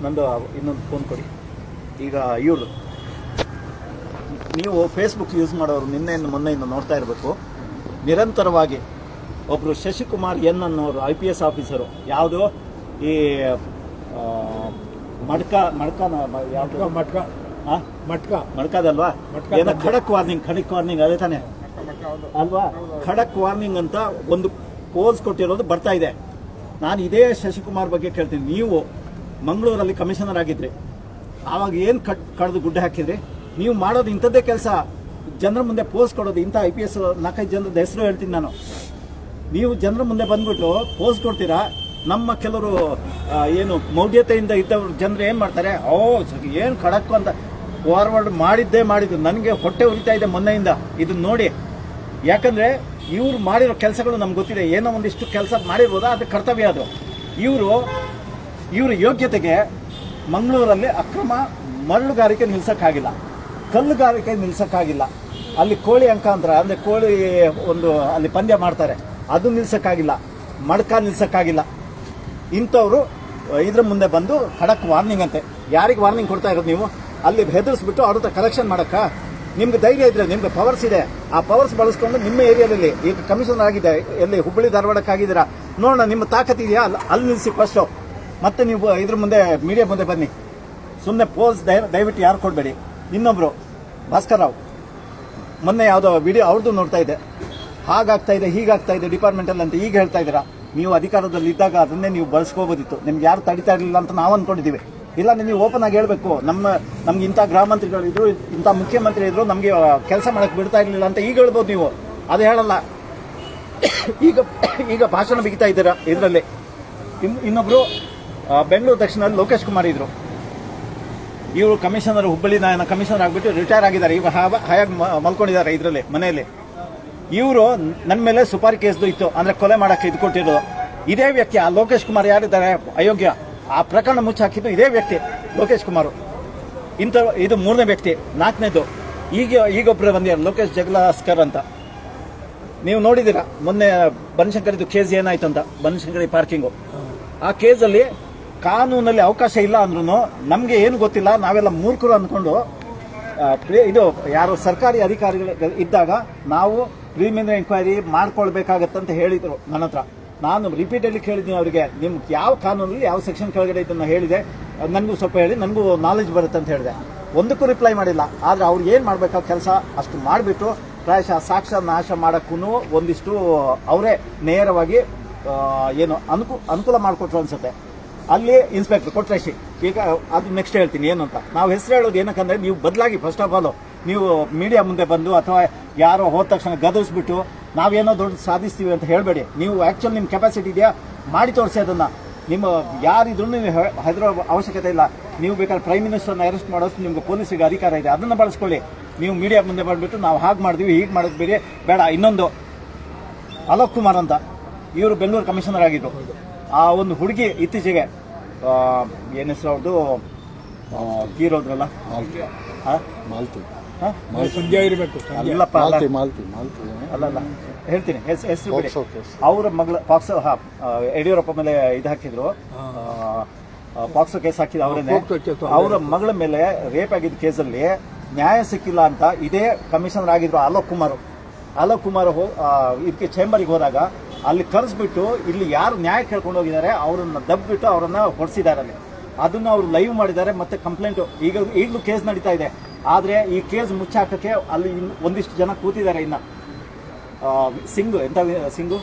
ನಂದು, ಇನ್ನೊಂದು ಫೋನ್ ಕೊಡಿ. ಈಗ ಇವರು. ನೀವು ಫೇಸ್ಬುಕ್ ಯೂಸ್ ಮಾಡೋರು ನಿನ್ನೆಯಿಂದ ಮೊನ್ನೆಯಿಂದ ನೋಡ್ತಾ ಇರಬೇಕು. ನಿರಂತರವಾಗಿ ಒಬ್ಬರು ಶಶಿಕುಮಾರ್ ಎನ್ ಅನ್ನೋರು ಐ ಪಿ ಎಸ್ ಆಫೀಸರು ಯಾವುದು? ಈ ಮಡ್ಕ ಮಡ್ಕ ಯಾವುದು ಮಡ್ಕ. ಮಟ್ಕ. ಮಡ್ಕದಲ್ವಾ? ಮಡ್ಕ ಏನೋ ಖಡಕ್ ವಾರ್ನಿಂಗ್ ಖಡಕ್ ವಾರ್ನಿಂಗ್ ಅದೇ ತಾನೆ. ಅಲ್ವಾ? ಖಡಕ್ ವಾರ್ನಿಂಗ್ ಅಂತ ಒಂದು ಪೋಸ್ ಕೊಟ್ಟಿರೋದು ಬರ್ತಾ ಇದೆ. ನಾನು ಇದೇ ಶಶಿಕುಮಾರ್ ಬಗ್ಗೆ ಕೇಳ್ತೀನಿ. ನೀವು ಮಂಗಳೂರಲ್ಲಿ ಕಮಿಷನರ್ ಆಗಿದ್ರಿ. ಆವಾಗ ಏನು ಕಟ್ ಕಡ್ದು ಗುಡ್ಡೆ ಹಾಕಿದ್ರಿ? ನೀವು ಮಾಡೋದು ಇಂಥದ್ದೇ ಕೆಲಸ. ಜನರ ಮುಂದೆ ಪೋಸ್ ಕೊಡೋದು. ಇಂಥ ಐ ಪಿ ಎಸ್ ನಾಲ್ಕೈದು ಜನರದ ಹೆಸರು ಹೇಳ್ತೀನಿ ನಾನು. ನೀವು ಜನರ ಮುಂದೆ ಬಂದ್ಬಿಟ್ಟು ಪೋಸ್ ಕೊಡ್ತೀರಾ? ನಮ್ಮ ಕೆಲವರು ಏನು ಮೌಢ್ಯತೆಯಿಂದ ಇದ್ದವ್ರು ಜನರು ಏನು ಮಾಡ್ತಾರೆ? ಓ ಏನು ಖಡಕ್ಕು ಅಂತ. ಫಾರ್ವರ್ಡ್ ಮಾಡಿದ್ದೇ ಮಾಡಿದ್ದು. ನನಗೆ ಹೊಟ್ಟೆ ಉರಿತಾ ಇದೆ ಮೊನ್ನೆಯಿಂದ. ಇದನ್ನ ನೋಡಿ. ಯಾಕಂದರೆ ಇವರು ಮಾಡಿರೋ ಕೆಲಸಗಳು ನಮ್ಗೆ ಗೊತ್ತಿದೆ. ಏನೋ ಒಂದಿಷ್ಟು ಕೆಲಸ ಮಾಡಿರ್ಬೋದಾ? ಅದು ಕರ್ತವ್ಯ ಅದು. ಇವರು, ಇವ್ರ ಯೋಗ್ಯತೆಗೆ ಮಂಗಳೂರಲ್ಲಿ ಅಕ್ರಮ ಮರಳುಗಾರಿಕೆ ನಿಲ್ಸೋಕ್ಕಾಗಿಲ್ಲ. ಕಲ್ಲುಗಾರಿಕೆ ನಿಲ್ಸೋಕ್ಕಾಗಿಲ್ಲ. ಅಲ್ಲಿ ಕೋಳಿ ಅಂಕಾಂತರ ಅಂದ್ರೆ ಕೋಳಿ ಒಂದು ಅಲ್ಲಿ ಪಂದ್ಯ ಮಾಡ್ತಾರೆ. ಅದು ನಿಲ್ಸೋಕ್ಕಾಗಿಲ್ಲ. ಮಡ್ಕ ನಿಲ್ಸೋಕ್ಕಾಗಿಲ್ಲ. ಇಂಥವ್ರು, ಇದ್ರ ಮುಂದೆ ಬಂದು ಖಡಕ್ ವಾರ್ನಿಂಗ್ ಅಂತೆ. ಯಾರಿಗೆ ವಾರ್ನಿಂಗ್ ಕೊಡ್ತಾ ಇರೋದು ನೀವು? ಅಲ್ಲಿ ಹೆದರ್ಸ್ಬಿಟ್ಟು ಅವ್ರ ಹತ್ರ ಕಲೆಕ್ಷನ್ ಮಾಡಕ್ಕ? ನಿಮ್ಗೆ ಧೈರ್ಯ ಇದ್ರೆ, ನಿಮ್ಗೆ ಪವರ್ಸ್ ಇದೆ. ಆ ಪವರ್ಸ್ ಬಳಸ್ಕೊಂಡು ನಿಮ್ಮ ಏರಿಯಾದಲ್ಲಿ ಈಗ ಕಮಿಷನರ್ ಆಗಿದೆ ಎಲ್ಲಿ ಹುಬ್ಬಳ್ಳಿ ಧಾರವಾಡಕ್ಕೆ ಆಗಿದ್ದೀರಾ? ನೋಡೋಣ, ನಿಮ್ಮ ತಾಕತ್ ಇದೆಯಾ? ಅಲ್ಲಿ ಅಲ್ಲಿ ನಿಲ್ಲಿಸಿ ಫಸ್ಟು ಮತ್ತೆ ನೀವು ಇದ್ರ ಮುಂದೆ ಮೀಡಿಯಾ ಮುಂದೆ ಬನ್ನಿ. ಸುಮ್ಮನೆ ಪೋಸ್ ದಯವಿಟ್ಟು ಯಾರು ಕೊಡಬೇಡಿ. ಇನ್ನೊಬ್ರು, ಭಾಸ್ಕರ್ ರಾವ್. ಮೊನ್ನೆ ಯಾವುದೋ ವಿಡಿಯೋ ಅವ್ರದ್ದು ನೋಡ್ತಾ ಇದ್ದೆ. ಹಾಗಾಗ್ತಾ ಇದೆ, ಹೀಗಾಗ್ತಾ ಇದೆ ಡಿಪಾರ್ಟ್ಮೆಂಟಲ್ಲಿ ಅಂತ ಈಗ ಹೇಳ್ತಾ ಇದ್ದೀರಾ? ನೀವು ಅಧಿಕಾರದಲ್ಲಿ ಇದ್ದಾಗ ಅದನ್ನೇ ನೀವು ಬಳಸ್ಕೋಬೋದಿತ್ತು. ನಿಮ್ಗೆ ಯಾರು ತಡಿತಾ ಇರಲಿಲ್ಲ ಅಂತ ನಾವು ಅನ್ಕೊಂಡಿದ್ದೀವಿ. ಇಲ್ಲ, ನೀವು ಓಪನ್ ಆಗಿ ಹೇಳಬೇಕು. ನಮ್ಮ, ನಮ್ಗೆ ಇಂಥ ಗೃಹ ಇಂಥ ಮುಖ್ಯಮಂತ್ರಿ ಇದ್ರು ನಮಗೆ ಕೆಲಸ ಮಾಡಕ್ಕೆ ಬಿಡ್ತಾ ಇರಲಿಲ್ಲ ಅಂತ ಈಗ ಹೇಳ್ಬೋದು ನೀವು. ಅದು ಹೇಳಲ್ಲ. ಈಗ ಈಗ ಭಾಷಣ ಬಿಗಿತಾ ಇದ್ದೀರ? ಇದರಲ್ಲಿ. ಇನ್, ಇನ್ನೊಬ್ರು ಬೆಂಗಳೂರು ದಕ್ಷಿಣದಲ್ಲಿ ಲೋಕೇಶ್ ಕುಮಾರ್ ಇದ್ರು. ಇವರು ಕಮಿಷನರ್, ಹುಬ್ಬಳ್ಳಿ ಕಮಿಷನರ್ ಆಗಿಬಿಟ್ಟು ರಿಟೈರ್ ಆಗಿದ್ದಾರೆ. ಈಗ ಹಾಯಾಗಿ ಮಲ್ಕೊಂಡಿದ್ದಾರೆ ಇದರಲ್ಲಿ, ಮನೆಯಲ್ಲಿ. ಇವರು ನನ್ನ ಮೇಲೆ ಸುಪಾರಿ ಕೇಸ್ದು ಇತ್ತು. ಅಂದರೆ ಕೊಲೆ ಮಾಡೋಕ್ಕೆ ಇದು ಕೊಟ್ಟಿರೋದು. ಇದೇ ವ್ಯಕ್ತಿ, ಆ ಲೋಕೇಶ್ ಕುಮಾರ್ ಯಾರಿದ್ದಾರೆ? ಅಯೋಗ್ಯ. ಆ ಪ್ರಕರಣ ಮುಚ್ಚಾಕಿದ್ದು ಇದೇ ವ್ಯಕ್ತಿ, ಲೋಕೇಶ್ ಕುಮಾರ್. ಇಂಥ, ಇದು ಮೂರನೇ ವ್ಯಕ್ತಿ, ನಾಲ್ಕನೇದು. ಈಗ ಈಗೊಬ್ಬರು ಬಂದಿದ್ದಾರೆ ಲೋಕೇಶ್ ಜಗಲಾಸ್ಕರ್ ಅಂತ. ನೀವು ನೋಡಿದ್ದೀರಾ, ಮೊನ್ನೆ ಬನಶಂಕರಿದು ಕೇಸ್ ಏನಾಯ್ತು ಅಂತ, ಬನಶಂಕರಿ ಪಾರ್ಕಿಂಗು. ಆ ಕೇಸಲ್ಲಿ ಕಾನೂನಲ್ಲಿ ಅವಕಾಶ ಇಲ್ಲ ಅಂದ್ರೂ ನಮಗೆ ಏನು ಗೊತ್ತಿಲ್ಲ, ನಾವೆಲ್ಲ ಮೂರ್ಖರು ಅಂದ್ಕೊಂಡು ಇದು ಯಾರು ಸರ್ಕಾರಿ ಅಧಿಕಾರಿಗಳು ಇದ್ದಾಗ ನಾವು ಪ್ರಿಲಿಮಿನರಿ ಎಂಕ್ವೈರಿ ಮಾಡ್ಕೊಳ್ಬೇಕಾಗತ್ತಂತ ಹೇಳಿದರು ನನ್ನ ಹತ್ರ ನಾನು ರಿಪೀಟೆಡ್ಲಿ ಕೇಳಿದ್ದೀನಿ ಅವರಿಗೆ ನಿಮ್ಗೆ ಯಾವ ಕಾನೂನಲ್ಲಿ ಯಾವ ಸೆಕ್ಷನ್ ಕೆಳಗಡೆ ಇದನ್ನ ಹೇಳಿದೆ, ನನಗೂ ಸ್ವಲ್ಪ ಹೇಳಿ, ನನಗೂ ನಾಲೆಜ್ ಬರುತ್ತೆ ಅಂತ ಹೇಳಿದೆ. ಒಂದಕ್ಕೂ ರಿಪ್ಲೈ ಮಾಡಿಲ್ಲ. ಆದ್ರೆ ಅವ್ರು ಏನು ಮಾಡ್ಬೇಕಾದ ಕೆಲಸ ಅಷ್ಟು ಮಾಡಿಬಿಟ್ಟು ಪ್ರಾಯಶಃ ಸಾಕ್ಷ್ಯ ನಾಶ ಮಾಡೋಕ್ಕೂ ಒಂದಿಷ್ಟು ಅವರೇ ನೇರವಾಗಿ ಏನು ಅನುಕು, ಅನುಕೂಲ ಮಾಡಿಕೊಟ್ರು ಅನ್ಸುತ್ತೆ. ಅಲ್ಲಿ ಇನ್ಸ್ಪೆಕ್ಟರ್ ಕೊಟ್ರೇಶಿ, ಈಗ ಅದು ನೆಕ್ಸ್ಟ್ ಹೇಳ್ತೀನಿ, ಏನು ಅಂತ. ನಾವು ಹೆಸರು ಹೇಳೋದು ಏನಕ್ಕಂದ್ರೆ, ನೀವು ಬದಲಾಗಿ ಫಸ್ಟ್ ಆಫ್ ಆಲ್ ನೀವು ಮೀಡಿಯಾ ಮುಂದೆ ಬಂದು ಅಥವಾ ಯಾರೋ ಹೋದ ತಕ್ಷಣ ಗದರಿಸ್ಬಿಟ್ಟು ನಾವೇನೋ ದೊಡ್ಡ ಸಾಧಿಸ್ತೀವಿ ಅಂತ ಹೇಳಬೇಡಿ. ನೀವು ಆ್ಯಕ್ಚುಲಿ ನಿಮ್ಮ ಕೆಪಾಸಿಟಿ ಇದೆಯಾ? ಮಾಡಿ ತೋರಿಸಿ ಅದನ್ನು. ನಿಮ್ಮ ಯಾರಿದ್ರೂ ನೀವು ಹೆದರೋ ಅವಶ್ಯಕತೆ ಇಲ್ಲ. ನೀವು ಬೇಕಾದ್ರೆ ಪ್ರೈಮ್ ಮಿನಿಸ್ಟರ್ನ ಅರೆಸ್ಟ್ ಮಾಡೋಷ್ಟು ನಿಮ್ಗೆ ಪೊಲೀಸಿಗೆ ಅಧಿಕಾರ ಇದೆ. ಅದನ್ನು ಬಳಸ್ಕೊಳ್ಳಿ. ನೀವು ಮೀಡಿಯಾ ಮುಂದೆ ಬಂದುಬಿಟ್ಟು ನಾವು ಹಾಗೆ ಮಾಡಿದ್ವಿ ಹೀಗೆ ಮಾಡೋದು ಬೇರೆ ಬೇಡ. ಇನ್ನೊಂದು ಅಲೋಕ್ ಕುಮಾರ್ ಅಂತ. ಇವರು ಬೆಂಗಳೂರು ಕಮಿಷನರ್ ಆಗಿದ್ರು. ಆ ಒಂದು ಹುಡುಗಿ ಇತ್ತೀಚೆಗೆ ಏನು ಹೆಸರು ಅವ್ರದ್ದು ಹಾಂ ಮಾಲ್ತಿ? ಸಂಜೆ ಇರಬೇಕು ಅಲ್ಲಪ್ಪ ಅಲ್ಲ. ಮಾಲ್ತಿ ಮಾಲ್ತಿ ಮಾಲ್ತಿ. ಅಲ್ಲಲ್ಲ ಹೇಳ್ತೀನಿ ಹೆಸ್- ಹೆಸರು ಅವ್ರ ಅವರ ಮಗಳ ಪಾಕ್ಸೋ ಹಾ, ಯಡಿಯೂರಪ್ಪ ಮೇಲೆ ಇದು ಹಾಕಿದ್ರು. ಪಾಕ್ಸೋ ಕೇಸ್ ಹಾಕಿದ್ರು ಅವರೇನೆ. ಅವ್ರೇನೆ. ಅವರ. ಮಗಳ ಮೇಲೆ ರೇಪ್ ಆಗಿದ್ದ ಕೇಸಲ್ಲಿ ನ್ಯಾಯ ಸಿಕ್ಕಿಲ್ಲ ಅಂತ ಇದೇ ಕಮಿಷನರ್ ಆಗಿದ್ರು ಅಲೋಕ್ ಕುಮಾರ್. ಅಲೋಕ್ ಕುಮಾರ್ ಇದಕ್ಕೆ ಚೇಂಬರಿಗೆ ಹೋದಾಗ ಅಲ್ಲಿ ಕರೆಸ್ಬಿಟ್ಟು ಇಲ್ಲಿ ಯಾರು ನ್ಯಾಯ ಕೇಳ್ಕೊಂಡು ಹೋಗಿದ್ದಾರೆ ಅವರನ್ನ ದಬ್ಬಿಟ್ಟು ಅವರನ್ನ ಹೊಡೆಸಿದ್ದಾರೆ ಅಲ್ಲಿ. ಅದನ್ನ ಅವರು ಲೈವ್ ಮಾಡಿದ್ದಾರೆ ಮತ್ತೆ ಕಂಪ್ಲೇಂಟ್. ಈಗ ಈಗಲೂ ಕೇಸ್ ನಡೀತಾ ಇದೆ. ಆದರೆ ಈ ಕೇಸ್ ಮುಚ್ಚಾಕಕ್ಕೆ ಅಲ್ಲಿ ಇನ್ನು ಒಂದಿಷ್ಟು ಜನ ಕೂತಿದ್ದಾರೆ ಇನ್ನು. ಸಿಂಗ್ ಎಂಥ ಸಿಂಗು?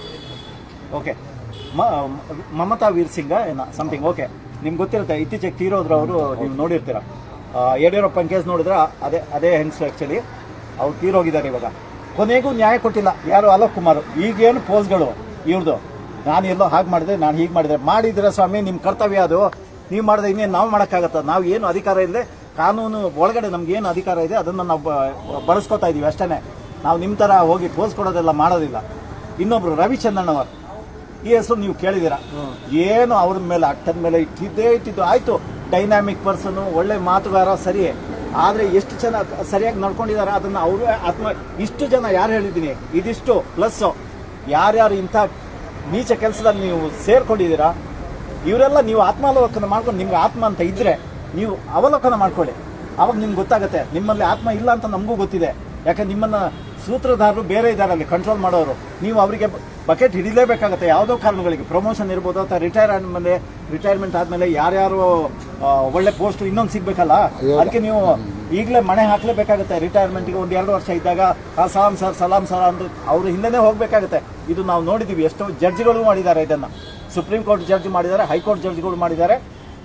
ಓಕೆ. ಮ- ಮಮತಾ ವೀರ್ ಸಿಂಗ ಏನ ಸಮಥಿಂಗ್ ಓಕೆ. ನಿಮ್ಗೆ ಗೊತ್ತಿರುತ್ತೆ ಇತ್ತೀಚೆಗೆ ತೀರೋದ್ರು ಅವರು ನೀವು ನೋಡಿರ್ತೀರ. ಯಡಿಯೂರಪ್ಪನ ಕೇಸ್ ನೋಡಿದ್ರೆ ಅದೇ ಅದೇ ಹೆಂಗಸು ಆ್ಯಕ್ಚುಲಿ ಅವ್ರು ತೀರೋಗಿದ್ದಾರೆ ಇವಾಗ. ಕೊನೆಗೂ ನ್ಯಾಯ ಕೊಟ್ಟಿಲ್ಲ. ಯಾರು? ಅಲೋಕ್ ಕುಮಾರ್. ಈಗೇನು ಪೋಸ್ಗಳು ಇವ್ರದ್ದು ನಾನು ಎಲ್ಲೋ ಹಾಗೆ ಮಾಡಿದೆ ನಾನು ಹೀಗೆ ಮಾಡಿದೆ ಮಾಡಿದ್ರೆ ಸ್ವಾಮಿ ನಿಮ್ಮ ಕರ್ತವ್ಯ ಅದು. ನೀವು ಮಾಡಿದ್ರೆ ಇನ್ನೇನು ನಾವು ಮಾಡೋಕ್ಕಾಗತ್ತ? ನಾವು ಏನು ಅಧಿಕಾರ ಇಲ್ಲದೆ ಕಾನೂನು ಒಳಗಡೆ ನಮ್ಗೆ ಏನು ಅಧಿಕಾರ ಇದೆ, ಅದನ್ನು ನಾವು ಬಳಸ್ಕೊತಾ ಇದೀವಿ ಅಷ್ಟೇ ನಾವು ನಿಮ್ಮ ಥರ ಹೋಗಿ ಪೋಸ್ ಕೊಡೋದೆಲ್ಲ ಮಾಡೋದಿಲ್ಲ. ಇನ್ನೊಬ್ರು ರವಿಚಂದ್ರನ್ ಅವರು, ಈ ಹೆಸರು ನೀವು ಕೇಳಿದ್ದೀರಾ? ಏನು ಅವ್ರ ಮೇಲೆ ಅಟ್ಟದ ಮೇಲೆ ಇಟ್ಟಿದ್ದೇ ಇಟ್ಟಿದ್ದು. ಆಯ್ತು ಡೈನಾಮಿಕ್ ಪರ್ಸನ್ ಒಳ್ಳೆ ಮಾತುಗಾರ ಸರಿ ಆದ್ರೆ ಎಷ್ಟು ಜನ ಸರಿಯಾಗಿ ನಡ್ಕೊಂಡಿದ್ದಾರೆ ಅದನ್ನ ಅವರು ಆತ್ಮ, ಇಷ್ಟು ಜನ ಯಾರು ಹೇಳಿದ್ದೀನಿ? ಇದಿಷ್ಟು ಪ್ಲಸ್ ಯಾರ್ಯಾರು ಇಂಥ ನೀಚ ಕೆಲಸದಲ್ಲಿ ನೀವು ಸೇರ್ಕೊಂಡಿದ್ದೀರಾ? ಇವರೆಲ್ಲ ನೀವು ಆತ್ಮಾಲೋಕನ ಮಾಡ್ಕೊಂಡು ನಿಮ್ಗೆ ಆತ್ಮ ಅಂತ ಇದ್ರೆ ನೀವು ಅವಲೋಕನ ಮಾಡ್ಕೊಳ್ಳಿ. ಅವಾಗ ನಿಮ್ಗೆ ಗೊತ್ತಾಗುತ್ತೆ, ನಿಮ್ಮಲ್ಲಿ ಆತ್ಮ ಇಲ್ಲ ಅಂತ ನಮಗೂ ಗೊತ್ತಿದೆ. ಯಾಕಂದ್ರೆ ನಿಮ್ಮನ್ನು ಸೂತ್ರಧಾರರು ಬೇರೆ ಇದ್ದಾರೆ ಅಲ್ಲಿ ಕಂಟ್ರೋಲ್ ಮಾಡೋರು. ನೀವು ಅವರಿಗೆ ಬಕೆಟ್ ಹಿಡಿಲೇಬೇಕಾಗುತ್ತೆ, ಯಾವುದೋ ಕಾರಣಗಳಿಗೆ. ಪ್ರಮೋಷನ್ ಇರ್ಬೋದು, ಅಥವಾ ರಿಟೈರ್ ಆದಮೇಲೆ ರಿಟೈರ್ಮೆಂಟ್ ಆದಮೇಲೆ ಯಾರ್ಯಾರು ಒಳ್ಳೆ ಪೋಸ್ಟ್ ಇನ್ನೊಂದು ಸಿಗಬೇಕಲ್ಲ? ಅದಕ್ಕೆ ನೀವು ಈಗಲೇ ಮಣೆ ಹಾಕಲೇಬೇಕಾಗುತ್ತೆ. ರಿಟೈರ್ಮೆಂಟ್ಗೆ ಒಂದು ಎರಡು ವರ್ಷ ಇದ್ದಾಗ ಸಲಾಂ ಸರ್ ಸಲಾಂ ಸರ್ ಅಂತ ಅವರು ಹಿಂದೆನೇ ಹೋಗಬೇಕಾಗುತ್ತೆ. ಇದು ನಾವು ನೋಡಿದ್ದೀವಿ ಎಷ್ಟೋ ಜಡ್ಜ್ಗಳು ಮಾಡಿದ್ದಾರೆ ಇದನ್ನು. ಸುಪ್ರೀಂ ಕೋರ್ಟ್ ಜಡ್ಜ್ ಮಾಡಿದ್ದಾರೆ ಹೈಕೋರ್ಟ್ ಜಡ್ಜ್ಗಳು ಮಾಡಿದ್ದಾರೆ.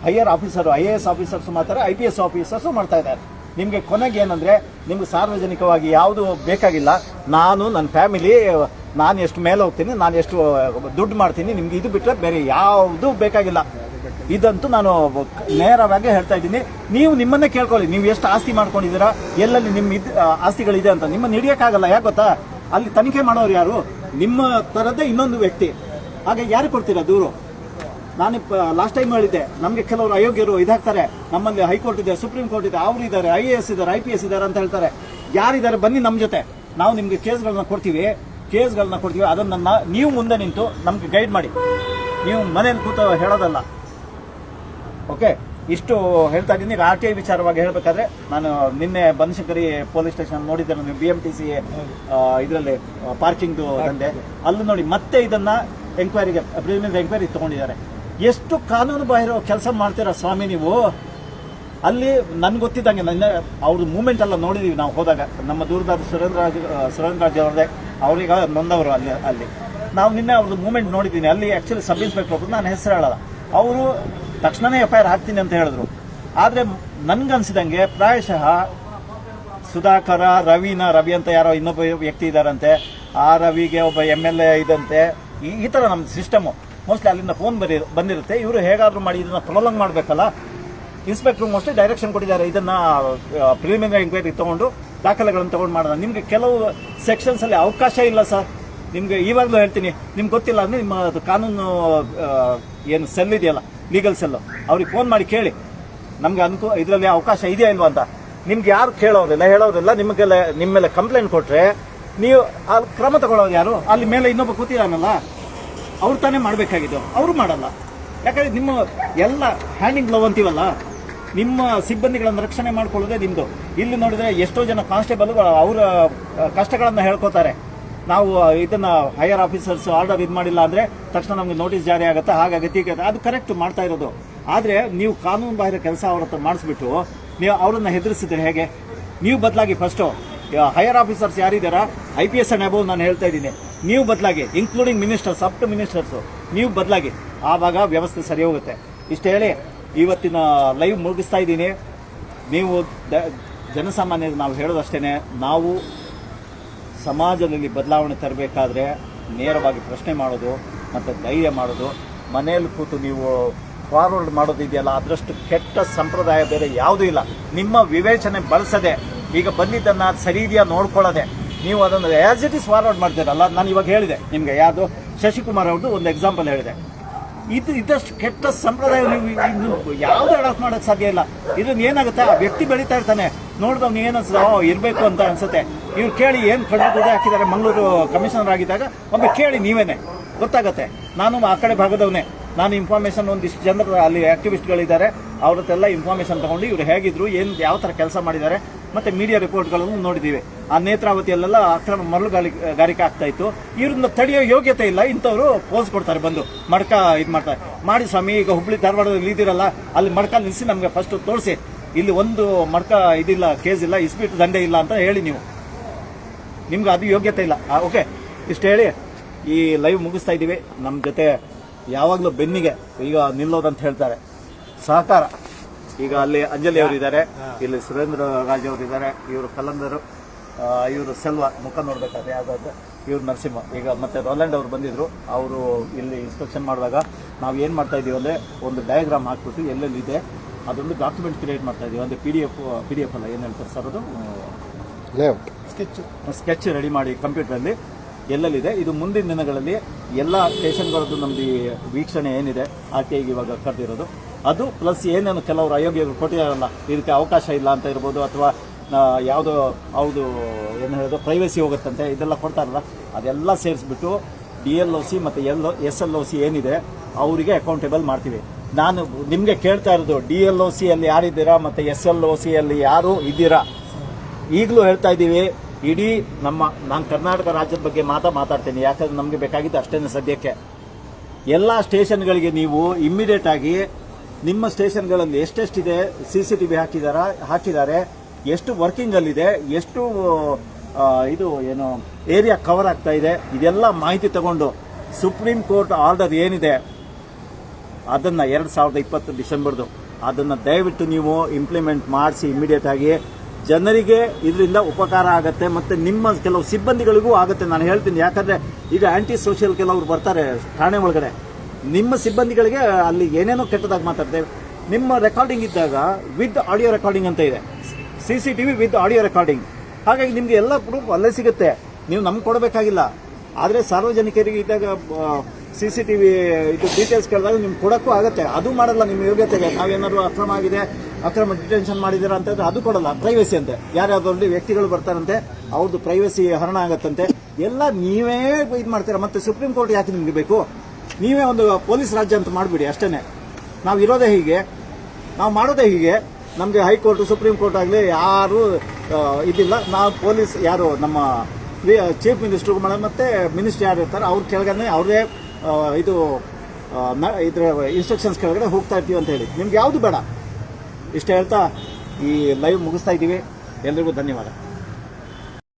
Higher officer, I A S officers ಮಾಡ್ತಾರೆ ಐ ಪಿ ಎಸ್ ಆಫೀಸರ್ಸು ಮಾಡ್ತಾ ಇದ್ದಾರೆ. ನಿಮಗೆ ಕೊನೆಗೆ ಏನಂದ್ರೆ, ನಿಮ್ಗೆ ಸಾರ್ವಜನಿಕವಾಗಿ ಯಾವುದು ಬೇಕಾಗಿಲ್ಲ. ನಾನು, ನನ್ನ ಫ್ಯಾಮಿಲಿ, ನಾನು ಎಷ್ಟು ಮೇಲೆ ಹೋಗ್ತೀನಿ, ನಾನು ಎಷ್ಟು ದುಡ್ಡು ಮಾಡ್ತೀನಿ, ನಿಮ್ಗೆ ಇದು ಬಿಟ್ಟರೆ ಬೇರೆ ಯಾವುದು ಬೇಕಾಗಿಲ್ಲ. ಇದಂತೂ ನಾನು ನೇರವಾಗಿ ಹೇಳ್ತಾ ಇದ್ದೀನಿ. ನೀವು ನಿಮ್ಮನ್ನೇ ಕೇಳ್ಕೊಳ್ಳಿ. ನೀವು ಎಷ್ಟು ಆಸ್ತಿ ಮಾಡ್ಕೊಂಡಿದ್ದೀರಾ, ಎಲ್ಲಲ್ಲಿ ನಿಮ್ಮ ಇದು ಆಸ್ತಿಗಳಿದೆ ಅಂತ. ನಿಮ್ಮನ್ನು ಹಿಡಿಯೋಕ್ಕಾಗಲ್ಲ, ಯಾಕೆ ಗೊತ್ತಾ? ಅಲ್ಲಿ ತನಿಖೆ ಮಾಡೋರು ಯಾರು? ನಿಮ್ಮ ಥರದ್ದೇ ಇನ್ನೊಂದು ವ್ಯಕ್ತಿ. ಹಾಗೆ ಯಾರು ಕೊಡ್ತೀರಾ ದೂರು? ನಾನು ಲಾಸ್ಟ್ ಟೈಮ್ ಹೇಳಿದ್ದೆ ನಮಗೆ ಕೆಲವರು ಅಯೋಗ್ಯರು ಇದಾಗ್ತಾರೆ. ನಮ್ಮಲ್ಲಿ ಹೈಕೋರ್ಟ್ ಇದೆ ಸುಪ್ರೀಂ ಕೋರ್ಟ್ ಇದೆ ಅವರು ಇದ್ದಾರೆ ಐ ಎ ಎಸ್ ಇದ್ದಾರೆ ಐ ಪಿ ಎಸ್ ಇದ್ದಾರೆ ಅಂತ ಹೇಳ್ತಾರೆ. ಯಾರಿದ್ದಾರೆ ಬನ್ನಿ ನಮ್ಮ ಜೊತೆ. ನಾವು ನಿಮಗೆ ಕೇಸ್ಗಳನ್ನ ಕೊಡ್ತೀವಿ. ಕೇಸ್ಗಳನ್ನ ಕೊಡ್ತೀವಿ. ಅದನ್ನ ನೀವು ಮುಂದೆ ನಿಂತು ನಮಗೆ ಗೈಡ್ ಮಾಡಿ. ನೀವು ಮನೇಲಿ ಕೂತು ಹೇಳೋದಲ್ಲ. ಓಕೆ ಇಷ್ಟು ಹೇಳ್ತಾ ಇದ್ದೀನಿ. ಆರ್ ಟಿ ಐ ವಿಚಾರವಾಗಿ ಹೇಳಬೇಕಾದ್ರೆ ನಾನು ನಿನ್ನೆ ಬನಶಂಕರಿ ಪೊಲೀಸ್ ಸ್ಟೇಷನ್ ನೋಡಿದ್ದೆ ನೀವು ಬಿ ಎಂ ಟಿ ಸಿ ಇದರಲ್ಲಿ ಪಾರ್ಕಿಂಗ್ದು ದಂಧೆ. ಅಲ್ಲೂ ನೋಡಿ ಮತ್ತೆ ಇದನ್ನ ಎಂಕ್ವೈರಿಗೆ ಪ್ರಿಲಿಮಿನರಿ ಎಂಕ್ವೈರಿ ತಗೊಂಡಿದ್ದಾರೆ. ಎಷ್ಟು ಕಾನೂನು ಬಾಹಿರ ಕೆಲಸ ಮಾಡ್ತೀರಾ ಸ್ವಾಮಿ ನೀವು? ಅಲ್ಲಿ ನನ್ಗೆ ಗೊತ್ತಿದ್ದಂಗೆ ನನ್ನ ಅವ್ರ ಮೂಮೆಂಟ್ ಎಲ್ಲ ನೋಡಿದೀವಿ ನಾವು ಹೋದಾಗ. ನಮ್ಮ ದೂರದಾದ ಸುರೇಂದ್ರ ಸುರೇಂದ್ರ ರಾಜ್ ಅವ್ರಿಗೆ ನೊಂದವರು ಅಲ್ಲಿ ಅಲ್ಲಿ. ನಾವು ನಿನ್ನೆ ಅವ್ರದ್ದು ಮೂಮೆಂಟ್ ನೋಡಿದ್ದೀನಿ ಅಲ್ಲಿ ಆ್ಯಕ್ಚುಲಿ ಸಬ್ ಇನ್ಸ್ಪೆಕ್ಟರ್ ಒಬ್ಬರು ನಾನು ಹೆಸರು ಹೇಳಲ್ಲ. ಅವರು ತಕ್ಷಣನೇ ಎಫ್ ಐ ಆರ್ ಹಾಕ್ತೀನಿ ಅಂತ ಹೇಳಿದ್ರು. ಆದರೆ ನನ್ಗನ್ಸಿದಂಗೆ ಪ್ರಾಯಶಃ ಸುಧಾಕರ, ರವಿನ, ರವಿ ಅಂತ ಯಾರೋ ಇನ್ನೊಬ್ಬ ವ್ಯಕ್ತಿ ಇದ್ದಾರಂತೆ ಆ ರವಿಗೆ ಒಬ್ಬ ಎಂ ಎಲ್ ಎ ಇದಂತೆ. ಈ ಥರ ನಮ್ಮ ಸಿಸ್ಟಮು ಮೋಸ್ಟ್ಲಿ ಅಲ್ಲಿಂದ ಫೋನ್ ಬರಿ, ಬಂದಿರುತ್ತೆ. ಇವರು ಹೇಗಾದರೂ ಮಾಡಿ ಇದನ್ನು ಪ್ರಾಬ್ಲಮ್ ಮಾಡಬೇಕಲ್ಲ? ಇನ್ಸ್ಪೆಕ್ಟರ್ ಮೋಸ್ಟ್ಲಿ ಡೈರೆಕ್ಷನ್ ಕೊಟ್ಟಿದ್ದಾರೆ. ಇದನ್ನು ಪ್ರಿಲಿಮಿನರಿ ಎಂಕ್ವೈರಿ ತೊಗೊಂಡು ದಾಖಲೆಗಳನ್ನು ತೊಗೊಂಡು ಮಾಡೋಣ. ನಿಮಗೆ ಕೆಲವು ಸೆಕ್ಷನ್ಸಲ್ಲಿ ಅವಕಾಶ ಇಲ್ಲ ಸರ್. ನಿಮಗೆ ಇವಾಗಲೂ ಹೇಳ್ತೀನಿ. ನಿಮ್ಗೆ ಗೊತ್ತಿಲ್ಲ ಅಂದರೆ ನಿಮ್ಮ ಅದು ಕಾನೂನು ಏನು ಸೆಲ್ ಇದೆಯಲ್ಲ ಲೀಗಲ್ ಸೆಲ್ಲು ಅವ್ರಿಗೆ ಫೋನ್ ಮಾಡಿ ಕೇಳಿ. ನಮಗೆ ಅನುಕೂಲ ಇದರಲ್ಲಿ ಅವಕಾಶ ಇದೆಯಾ ಇಲ್ವಾ ಅಂತ. ನಿಮ್ಗೆ ಯಾರು ಕೇಳೋರಿಲ್ಲ, ಹೇಳೋರಿಲ್ಲ, ನಿಮಗೆಲ್ಲ ನಿಮ್ಮ ಮೇಲೆ ಕಂಪ್ಲೇಂಟ್ ಕೊಟ್ಟರೆ ನೀವು ಅಲ್ಲಿ ಕ್ರಮ ತಗೊಳ್ಳೋದು ಯಾರು? ಅಲ್ಲಿ ಮೇಲೆ ಇನ್ನೊಬ್ಬ ಕೂತಿದಾನಲ್ಲ ಅವ್ರು ತಾನೇ ಮಾಡಬೇಕಾಗಿದ್ದು. ಅವರು ಮಾಡಲ್ಲ. ಯಾಕಂದ್ರೆ ನಿಮ್ಮ ಎಲ್ಲ ಹ್ಯಾಂಡಿಂಗ್ ಲವ್ ಅಂತೀವಲ್ಲ, ನಿಮ್ಮ ಸಿಬ್ಬಂದಿಗಳನ್ನು ರಕ್ಷಣೆ ಮಾಡ್ಕೊಳ್ಳೋದೇ ನಿಮ್ಮದು ಇಲ್ಲಿ ನೋಡಿದ್ರೆ ಎಷ್ಟೋ ಜನ ಕಾನ್ಸ್ಟೇಬಲ್ಗಳು ಅವರ ಕಷ್ಟಗಳನ್ನು ಹೇಳ್ಕೊತಾರೆ. ನಾವು ಇದನ್ನು ಹೈಯರ್ ಆಫೀಸರ್ಸ್ ಆರ್ಡರ್ ಇದು ಮಾಡಿಲ್ಲ ಅಂದರೆ ತಕ್ಷಣ ನಮಗೆ ನೋಟಿಸ್ ಜಾರಿ ಆಗುತ್ತೆ, ಹಾಗಾಗುತ್ತೆ ಹೀಗಾಗುತ್ತೆ ಅದು ಕರೆಕ್ಟ್ ಮಾಡ್ತಾ ಇರೋದು. ಆದರೆ ನೀವು ಕಾನೂನು ಬಾಹಿರ ಕೆಲಸ ಅವ್ರ ಹತ್ರ ಮಾಡಿಸ್ಬಿಟ್ಟು ನೀವು ಅವರನ್ನು ಹೆದರಿಸಿದ್ರೆ ಹೇಗೆ? ನೀವು ಬದಲಾಗಿ ಫಸ್ಟು ಹೈಯರ್ ಆಫೀಸರ್ಸ್ ಯಾರಿದ್ದಾರಾ ಐ ಪಿ ಎಸ್ ಅಬೌವ್ ನಾನು ಹೇಳ್ತಾ ಇದ್ದೀನಿ. ನೀವು ಬದಲಾಗಿ including ministers up to ministers ನೀವು ಬದಲಾಗಿ, ಆವಾಗ ವ್ಯವಸ್ಥೆ ಸರಿ ಹೋಗುತ್ತೆ. ಇಷ್ಟು ಹೇಳಿ, ಇವತ್ತಿನ ಲೈವ್ ಮುಗಿಸ್ತಾ ಇದ್ದೀನಿ. ನೀವು ದ- ಜನಸಾಮಾನ್ಯರು ನಾವು ಹೇಳೋದಷ್ಟೇ ನಾವು ಸಮಾಜದಲ್ಲಿ ಬದಲಾವಣೆ ತರಬೇಕಾದ್ರೆ ನೇರವಾಗಿ ಪ್ರಶ್ನೆ ಮಾಡೋದು, ಮತ್ತು ಧೈರ್ಯ ಮಾಡೋದು. ಮನೆಯಲ್ಲಿ ಕೂತು ನೀವು ಫಾರ್ವರ್ಡ್ ಮಾಡೋದಿದೆಯಲ್ಲ ಅದರಷ್ಟು ಕೆಟ್ಟ ಸಂಪ್ರದಾಯ ಬೇರೆ ಯಾವುದೂ ಇಲ್ಲ. ನಿಮ್ಮ ವಿವೇಚನೆ ಬಳಸದೆ, ಈಗ ಬಂದಿದ್ದನ್ನು ಸರಿ ಇದೆಯಾ ನೋಡ್ಕೊಳ್ಳೋದೆ ನೀವು ಅದನ್ನು ಆ್ಯಸ್ ಇಟ್ ಇಸ್ ಫಾರ್ವರ್ಡ್ ಮಾಡ್ತೀರಲ್ಲ ನಾನು ಇವಾಗ ಹೇಳಿದೆ ನಿಮಗೆ, ಯಾವುದು? ಶಶಿಕುಮಾರ್ ಅವ್ರದ್ದು ಒಂದು ಎಕ್ಸಾಂಪಲ್ ಹೇಳಿದೆ. ಇದು ಇದಷ್ಟು ಕೆಟ್ಟ ಸಂಪ್ರದಾಯ ನೀವು ಯಾವುದೇ ಅಡಾಪ್ಟ್ ಮಾಡೋಕ್ಕೆ ಸಾಧ್ಯ ಇಲ್ಲ. ಇದನ್ನ ಏನಾಗುತ್ತೆ? ಆ ವ್ಯಕ್ತಿ ಬೆಳೀತಾ ಇರ್ತಾನೆ. ನೋಡಿದವ್ನು ಏನು ಅನ್ಸುತ್ತೆ ಓ, ಇರಬೇಕು ಅಂತ ಅನ್ಸುತ್ತೆ. ಇವ್ರು ಕೇಳಿ ಏನು ಪಡೆದು ಹಾಕಿದ್ದಾರೆ, ಮಂಗಳೂರು ಕಮಿಷನರ್ ಆಗಿದ್ದಾಗ, ಒಮ್ಮೆ ಕೇಳಿ ನೀವೇನೆ. ಗೊತ್ತಾಗತ್ತೆ. ನಾನು ಆ ಕಡೆ ಭಾಗದವನೇ. ನಾನು ಇನ್ಫಾರ್ಮೇಷನ್ ಒಂದಿಷ್ಟು ಜನರು ಅಲ್ಲಿ ಆ್ಯಕ್ಟಿವಿಸ್ಟ್ಗಳಿದ್ದಾರೆ ಅವ್ರ ಇನ್ಫಾರ್ಮೇಷನ್ ತಗೊಂಡು ಇವ್ರು ಹೇಗಿದ್ರು, ಏನು, ಯಾವ ಥರ ಕೆಲಸ ಮಾಡಿದ್ದಾರೆ ಮತ್ತೆ ಮೀಡಿಯಾ ರಿಪೋರ್ಟ್ಗಳನ್ನು ನೋಡಿದ್ದೀವಿ ಆ ನೇತ್ರಾವತಿಯಲ್ಲೆಲ್ಲ ಅಕ್ರಮ ಮರಳುಗಾರಿ ಗಾರಿಕೆ ಆಗ್ತಾ ಇತ್ತು. ಇವ್ರನ್ನ ತಡೆಯೋ ಯೋಗ್ಯತೆ ಇಲ್ಲ. ಇಂಥವ್ರು ಪೋಸ್ ಕೊಡ್ತಾರೆ ಬಂದು. ಮಡ್ಕ ಇದು ಮಾಡ್ತಾರೆ. ಮಾಡಿ ಸ್ವಾಮಿ, ಈಗ ಹುಬ್ಳಿ ಧಾರವಾಡದಲ್ಲಿ ಇದ್ದೀರಲ್ಲ, ಅಲ್ಲಿ ಮಡ್ಕ ನಿಲ್ಲಿಸಿ ನಮಗೆ ಫಸ್ಟ್ ತೋರಿಸಿ. ಇಲ್ಲಿ ಒಂದು ಮಡ್ಕ ಇದಿಲ್ಲ ಕೇಸ್ ಇಲ್ಲ, ಇಸ್ಪೀಟ್ ದಂಡೆ ಇಲ್ಲ ಅಂತ ಹೇಳಿ ನೀವು. ನಿಮ್ಗೆ ಅದು ಯೋಗ್ಯತೆ ಇಲ್ಲ. ಓಕೆ ಇಷ್ಟು ಹೇಳಿ. ಈ ಲೈವ್ ಮುಗಿಸ್ತಾ ಇದ್ದೀವಿ. ನಮ್ಮ ಜೊತೆ ಯಾವಾಗಲೂ ಬೆನ್ನಿಗೆ ಈಗ ನಿಲ್ಲೋದಂತ ಹೇಳ್ತಾರೆ. ಸಹಕಾರ. ಈಗ ಅಲ್ಲಿ ಅಂಜಲಿ ಅವರು ಇದ್ದಾರೆ ಇಲ್ಲಿ ಸುರೇಂದ್ರ ರಾಜ್ ಅವರು ಇದ್ದಾರೆ ಇವರು ಕಲಂದರು ಇವರು ಸೆಲ್ವ ಮುಖ ನೋಡ್ಬೇಕಾದ್ರೆ ಯಾವ್ದಾದ್ರು ಇವ್ರು ನರಸಿಂಹ. ಈಗ ಮತ್ತೆ ರೋಲ್ಯಾಂಡ್ ಅವರು ಬಂದಿದ್ರು ಅವರು ಇಲ್ಲಿ ಇನ್ಸ್ಪೆಕ್ಷನ್ ಮಾಡಿದಾಗ ನಾವು ಏನು ಮಾಡ್ತಾ ಇದೀವಿ ಅಂದರೆ ಒಂದು ಡಯಾಗ್ರಾಮ್ ಹಾಕ್ಬಿಟ್ಟು ಎಲ್ಲೆಲ್ಲಿದೆ ಅದೊಂದು ಡಾಕ್ಯುಮೆಂಟ್ ಕ್ರಿಯೇಟ್ ಮಾಡ್ತಾ ಇದೀವಿ. ಅಂದರೆ P D F P D F ಅಲ್ಲ ಏನು ಹೇಳ್ತಾರೆ ಸರ್ ಅದು? ಸ್ಕೆಚ್ ಸ್ಕೆಚ್ ರೆಡಿ ಮಾಡಿ ಕಂಪ್ಯೂಟರಲ್ಲಿ ಎಲ್ಲೆಲ್ಲಿದೆ ಇದು ಮುಂದಿನ ದಿನಗಳಲ್ಲಿ ಎಲ್ಲ ಸ್ಟೇಷನ್ಗಳದ್ದು ನಮ್ದು ಈ ವೀಕ್ಷಣೆ ಏನಿದೆ ಆರ್ ಟಿ ಐಗೆ ಇವಾಗ ಕರೆದಿರೋದು. ಅದು ಪ್ಲಸ್ ಏನೇನು ಕೆಲವರು ಅಯೋಗ್ಯರು ಕೊಟ್ಟಿದಾರಲ್ಲ ಇದಕ್ಕೆ ಅವಕಾಶ ಇಲ್ಲ ಅಂತ ಇರ್ಬೋದು ಅಥವಾ ಯಾವುದೋ, ಹೌದು, ಏನು ಹೇಳೋದು ಪ್ರೈವಸಿ ಹೋಗುತ್ತಂತೆ, ಇದೆಲ್ಲ ಕೊಡ್ತಾರಲ್ಲ, ಅದೆಲ್ಲ ಸೇರಿಸ್ಬಿಟ್ಟು ಡಿ ಎಲ್ ಒ ಸಿ ಮತ್ತು L S L O C ಏನಿದೆ, ಅವರಿಗೆ ಅಕೌಂಟೇಬಲ್ ಮಾಡ್ತೀವಿ. ನಾನು ನಿಮಗೆ ಕೇಳ್ತಾ ಇರೋದು ಡಿ ಎಲ್ ಒ ಸಿಯಲ್ಲಿ ಯಾರಿದ್ದೀರಾ ಮತ್ತು ಎಸ್ ಎಲ್ ಒ ಸಿಯಲ್ಲಿ ಯಾರು ಇದ್ದೀರಾ? ಈಗಲೂ ಹೇಳ್ತಾ ಇದ್ದೀವಿ, ಇಡೀ ನಮ್ಮ, ನಾನು ಕರ್ನಾಟಕ ರಾಜ್ಯದ ಬಗ್ಗೆ ಮಾತಾ ಮಾತಾಡ್ತೀನಿ, ಯಾಕಂದ್ರೆ ನಮಗೆ ಬೇಕಾಗಿದ್ದು ಅಷ್ಟೇ ಸದ್ಯಕ್ಕೆ. ಎಲ್ಲ ಸ್ಟೇಷನ್ಗಳಿಗೆ ನೀವು ಇಮ್ಮಿಡಿಯೇಟ್ ಆಗಿ ನಿಮ್ಮ ಸ್ಟೇಷನ್ಗಳಲ್ಲಿ ಎಷ್ಟೆಷ್ಟಿದೆ ಸಿ ಸಿ ಟಿ ವಿ ಹಾಕಿದಾರ, ಹಾಕಿದ್ದಾರೆ, ಎಷ್ಟು ವರ್ಕಿಂಗಲ್ಲಿದೆ, ಎಷ್ಟು ಇದು ಏನು, ಏರಿಯಾ ಕವರ್ ಆಗ್ತಾ ಇದೆ, ಇದೆಲ್ಲ ಮಾಹಿತಿ ತಗೊಂಡು ಸುಪ್ರೀಂ ಕೋರ್ಟ್ ಆರ್ಡರ್ ಏನಿದೆ, ಅದನ್ನು ಎರಡು ಸಾವಿರದ ಇಪ್ಪತ್ತು ಡಿಸೆಂಬರ್ದು, ಅದನ್ನು ದಯವಿಟ್ಟು ನೀವು ಇಂಪ್ಲಿಮೆಂಟ್ ಮಾಡಿಸಿ ಇಮಿಡಿಯೇಟ್ ಆಗಿ. ಜನರಿಗೆ ಇದರಿಂದ ಉಪಕಾರ ಆಗುತ್ತೆ, ಮತ್ತು ನಿಮ್ಮ ಕೆಲವು ಸಿಬ್ಬಂದಿಗಳಿಗೂ ಆಗುತ್ತೆ. ನಾನು ಹೇಳ್ತೀನಿ, ಯಾಕಂದರೆ ಈಗ ಆ್ಯಂಟಿ ಸೋಷಿಯಲ್ ಕೆಲವರು ಬರ್ತಾರೆ ಠಾಣೆ ಒಳಗಡೆ. ನಿಮ್ಮ ಸಿಬ್ಬಂದಿಗಳಿಗೆ ಅಲ್ಲಿ ಏನೇನೋ ಕೆಟ್ಟದಾಗಿ ಮಾತಾಡ್ತೇವೆ. ನಿಮ್ಮ ರೆಕಾರ್ಡಿಂಗ್ ಇದ್ದಾಗ ವಿತ್ ಆಡಿಯೋ ರೆಕಾರ್ಡಿಂಗ್ ಅಂತ ಇದೆ. C C T V with audio recording ಹಾಗಾಗಿ ನಿಮಗೆ ಎಲ್ಲ ಪ್ರೂಫ್ ಅಲ್ಲೇ ಸಿಗುತ್ತೆ. ನೀವು ನಮ್ಗೆ ಕೊಡಬೇಕಾಗಿಲ್ಲ. ಆದರೆ ಸಾರ್ವಜನಿಕರಿಗೆ ಇದ್ದಾಗ ಸಿ ಸಿ ಟಿ ವಿ ಇದು ಡೀಟೇಲ್ಸ್ ಕೇಳಿದಾಗ ನಿಮ್ಗೆ ಕೊಡೋಕ್ಕೂ ಆಗುತ್ತೆ. ಅದು ಮಾಡಲ್ಲ ನಿಮ್ಮ ಯೋಗ್ಯತೆಗೆ. ನಾವೇನಾದ್ರು ಅಕ್ರಮ ಆಗಿದೆ, ಅಕ್ರಮ ಡಿಟೆನ್ಷನ್ ಮಾಡಿದ್ದೀರಾ ಅಂತಂದ್ರೆ ಅದು ಕೊಡಲ್ಲ. ಪ್ರೈವಸಿ ಅಂತೆ. ಯಾರ್ಯಾವ್ದ್ರಲ್ಲಿ ವ್ಯಕ್ತಿಗಳು ಬರ್ತಾರಂತೆ ಅವ್ರದ್ದು ಪ್ರೈವಸಿ ಹರಣ ಆಗತ್ತಂತೆ. ಎಲ್ಲ ನೀವೇ ಇದು ಮಾಡ್ತೀರಾ. ಮತ್ತೆ ಸುಪ್ರೀಂ ಕೋರ್ಟ್ ಯಾಕೆ ನಿಮ್ಗೆ ಬೇಕು? ನೀವೇ ಒಂದು ಪೊಲೀಸ್ ರಾಜ್ಯ ಅಂತ ಮಾಡಿಬಿಡಿ ಅಷ್ಟೇ ನಾವು ಇರೋದೇ ಹೀಗೆ. ನಾವು ಮಾಡೋದೇ ಹೀಗೆ. ನಮಗೆ ಹೈಕೋರ್ಟ್ ಸುಪ್ರೀಂ ಕೋರ್ಟ್ ಆಗಲಿ ಯಾರು ಇದಿಲ್ಲ. ನಾವು ಪೊಲೀಸ್ ಯಾರು, ನಮ್ಮ ಚೀಫ್ ಮಿನಿಸ್ಟರ್ ಮತ್ತೆ ಮಿನಿಸ್ಟರ್ ಯಾರು ಇರ್ತಾರೆ ಅವ್ರ ಕೆಳಗಡೆ ಅವ್ರದೇ ಇದು ಇದ್ರ ಇನ್ಸ್ಟ್ರಕ್ಷನ್ಸ್ ಕೆಳಗಡೆ ಹೋಗ್ತಾ ಇರ್ತೀವಿ ಅಂತ ಹೇಳಿ. ನಿಮ್ಗೆ ಯಾವುದು ಬೇಡ. ಇಷ್ಟ ಹೇಳ್ತಾ ಈ ಲೈವ್ ಮುಗಿಸ್ತಾ ಇದ್ದೀವಿ. ಎಲ್ರಿಗೂ ಧನ್ಯವಾದ.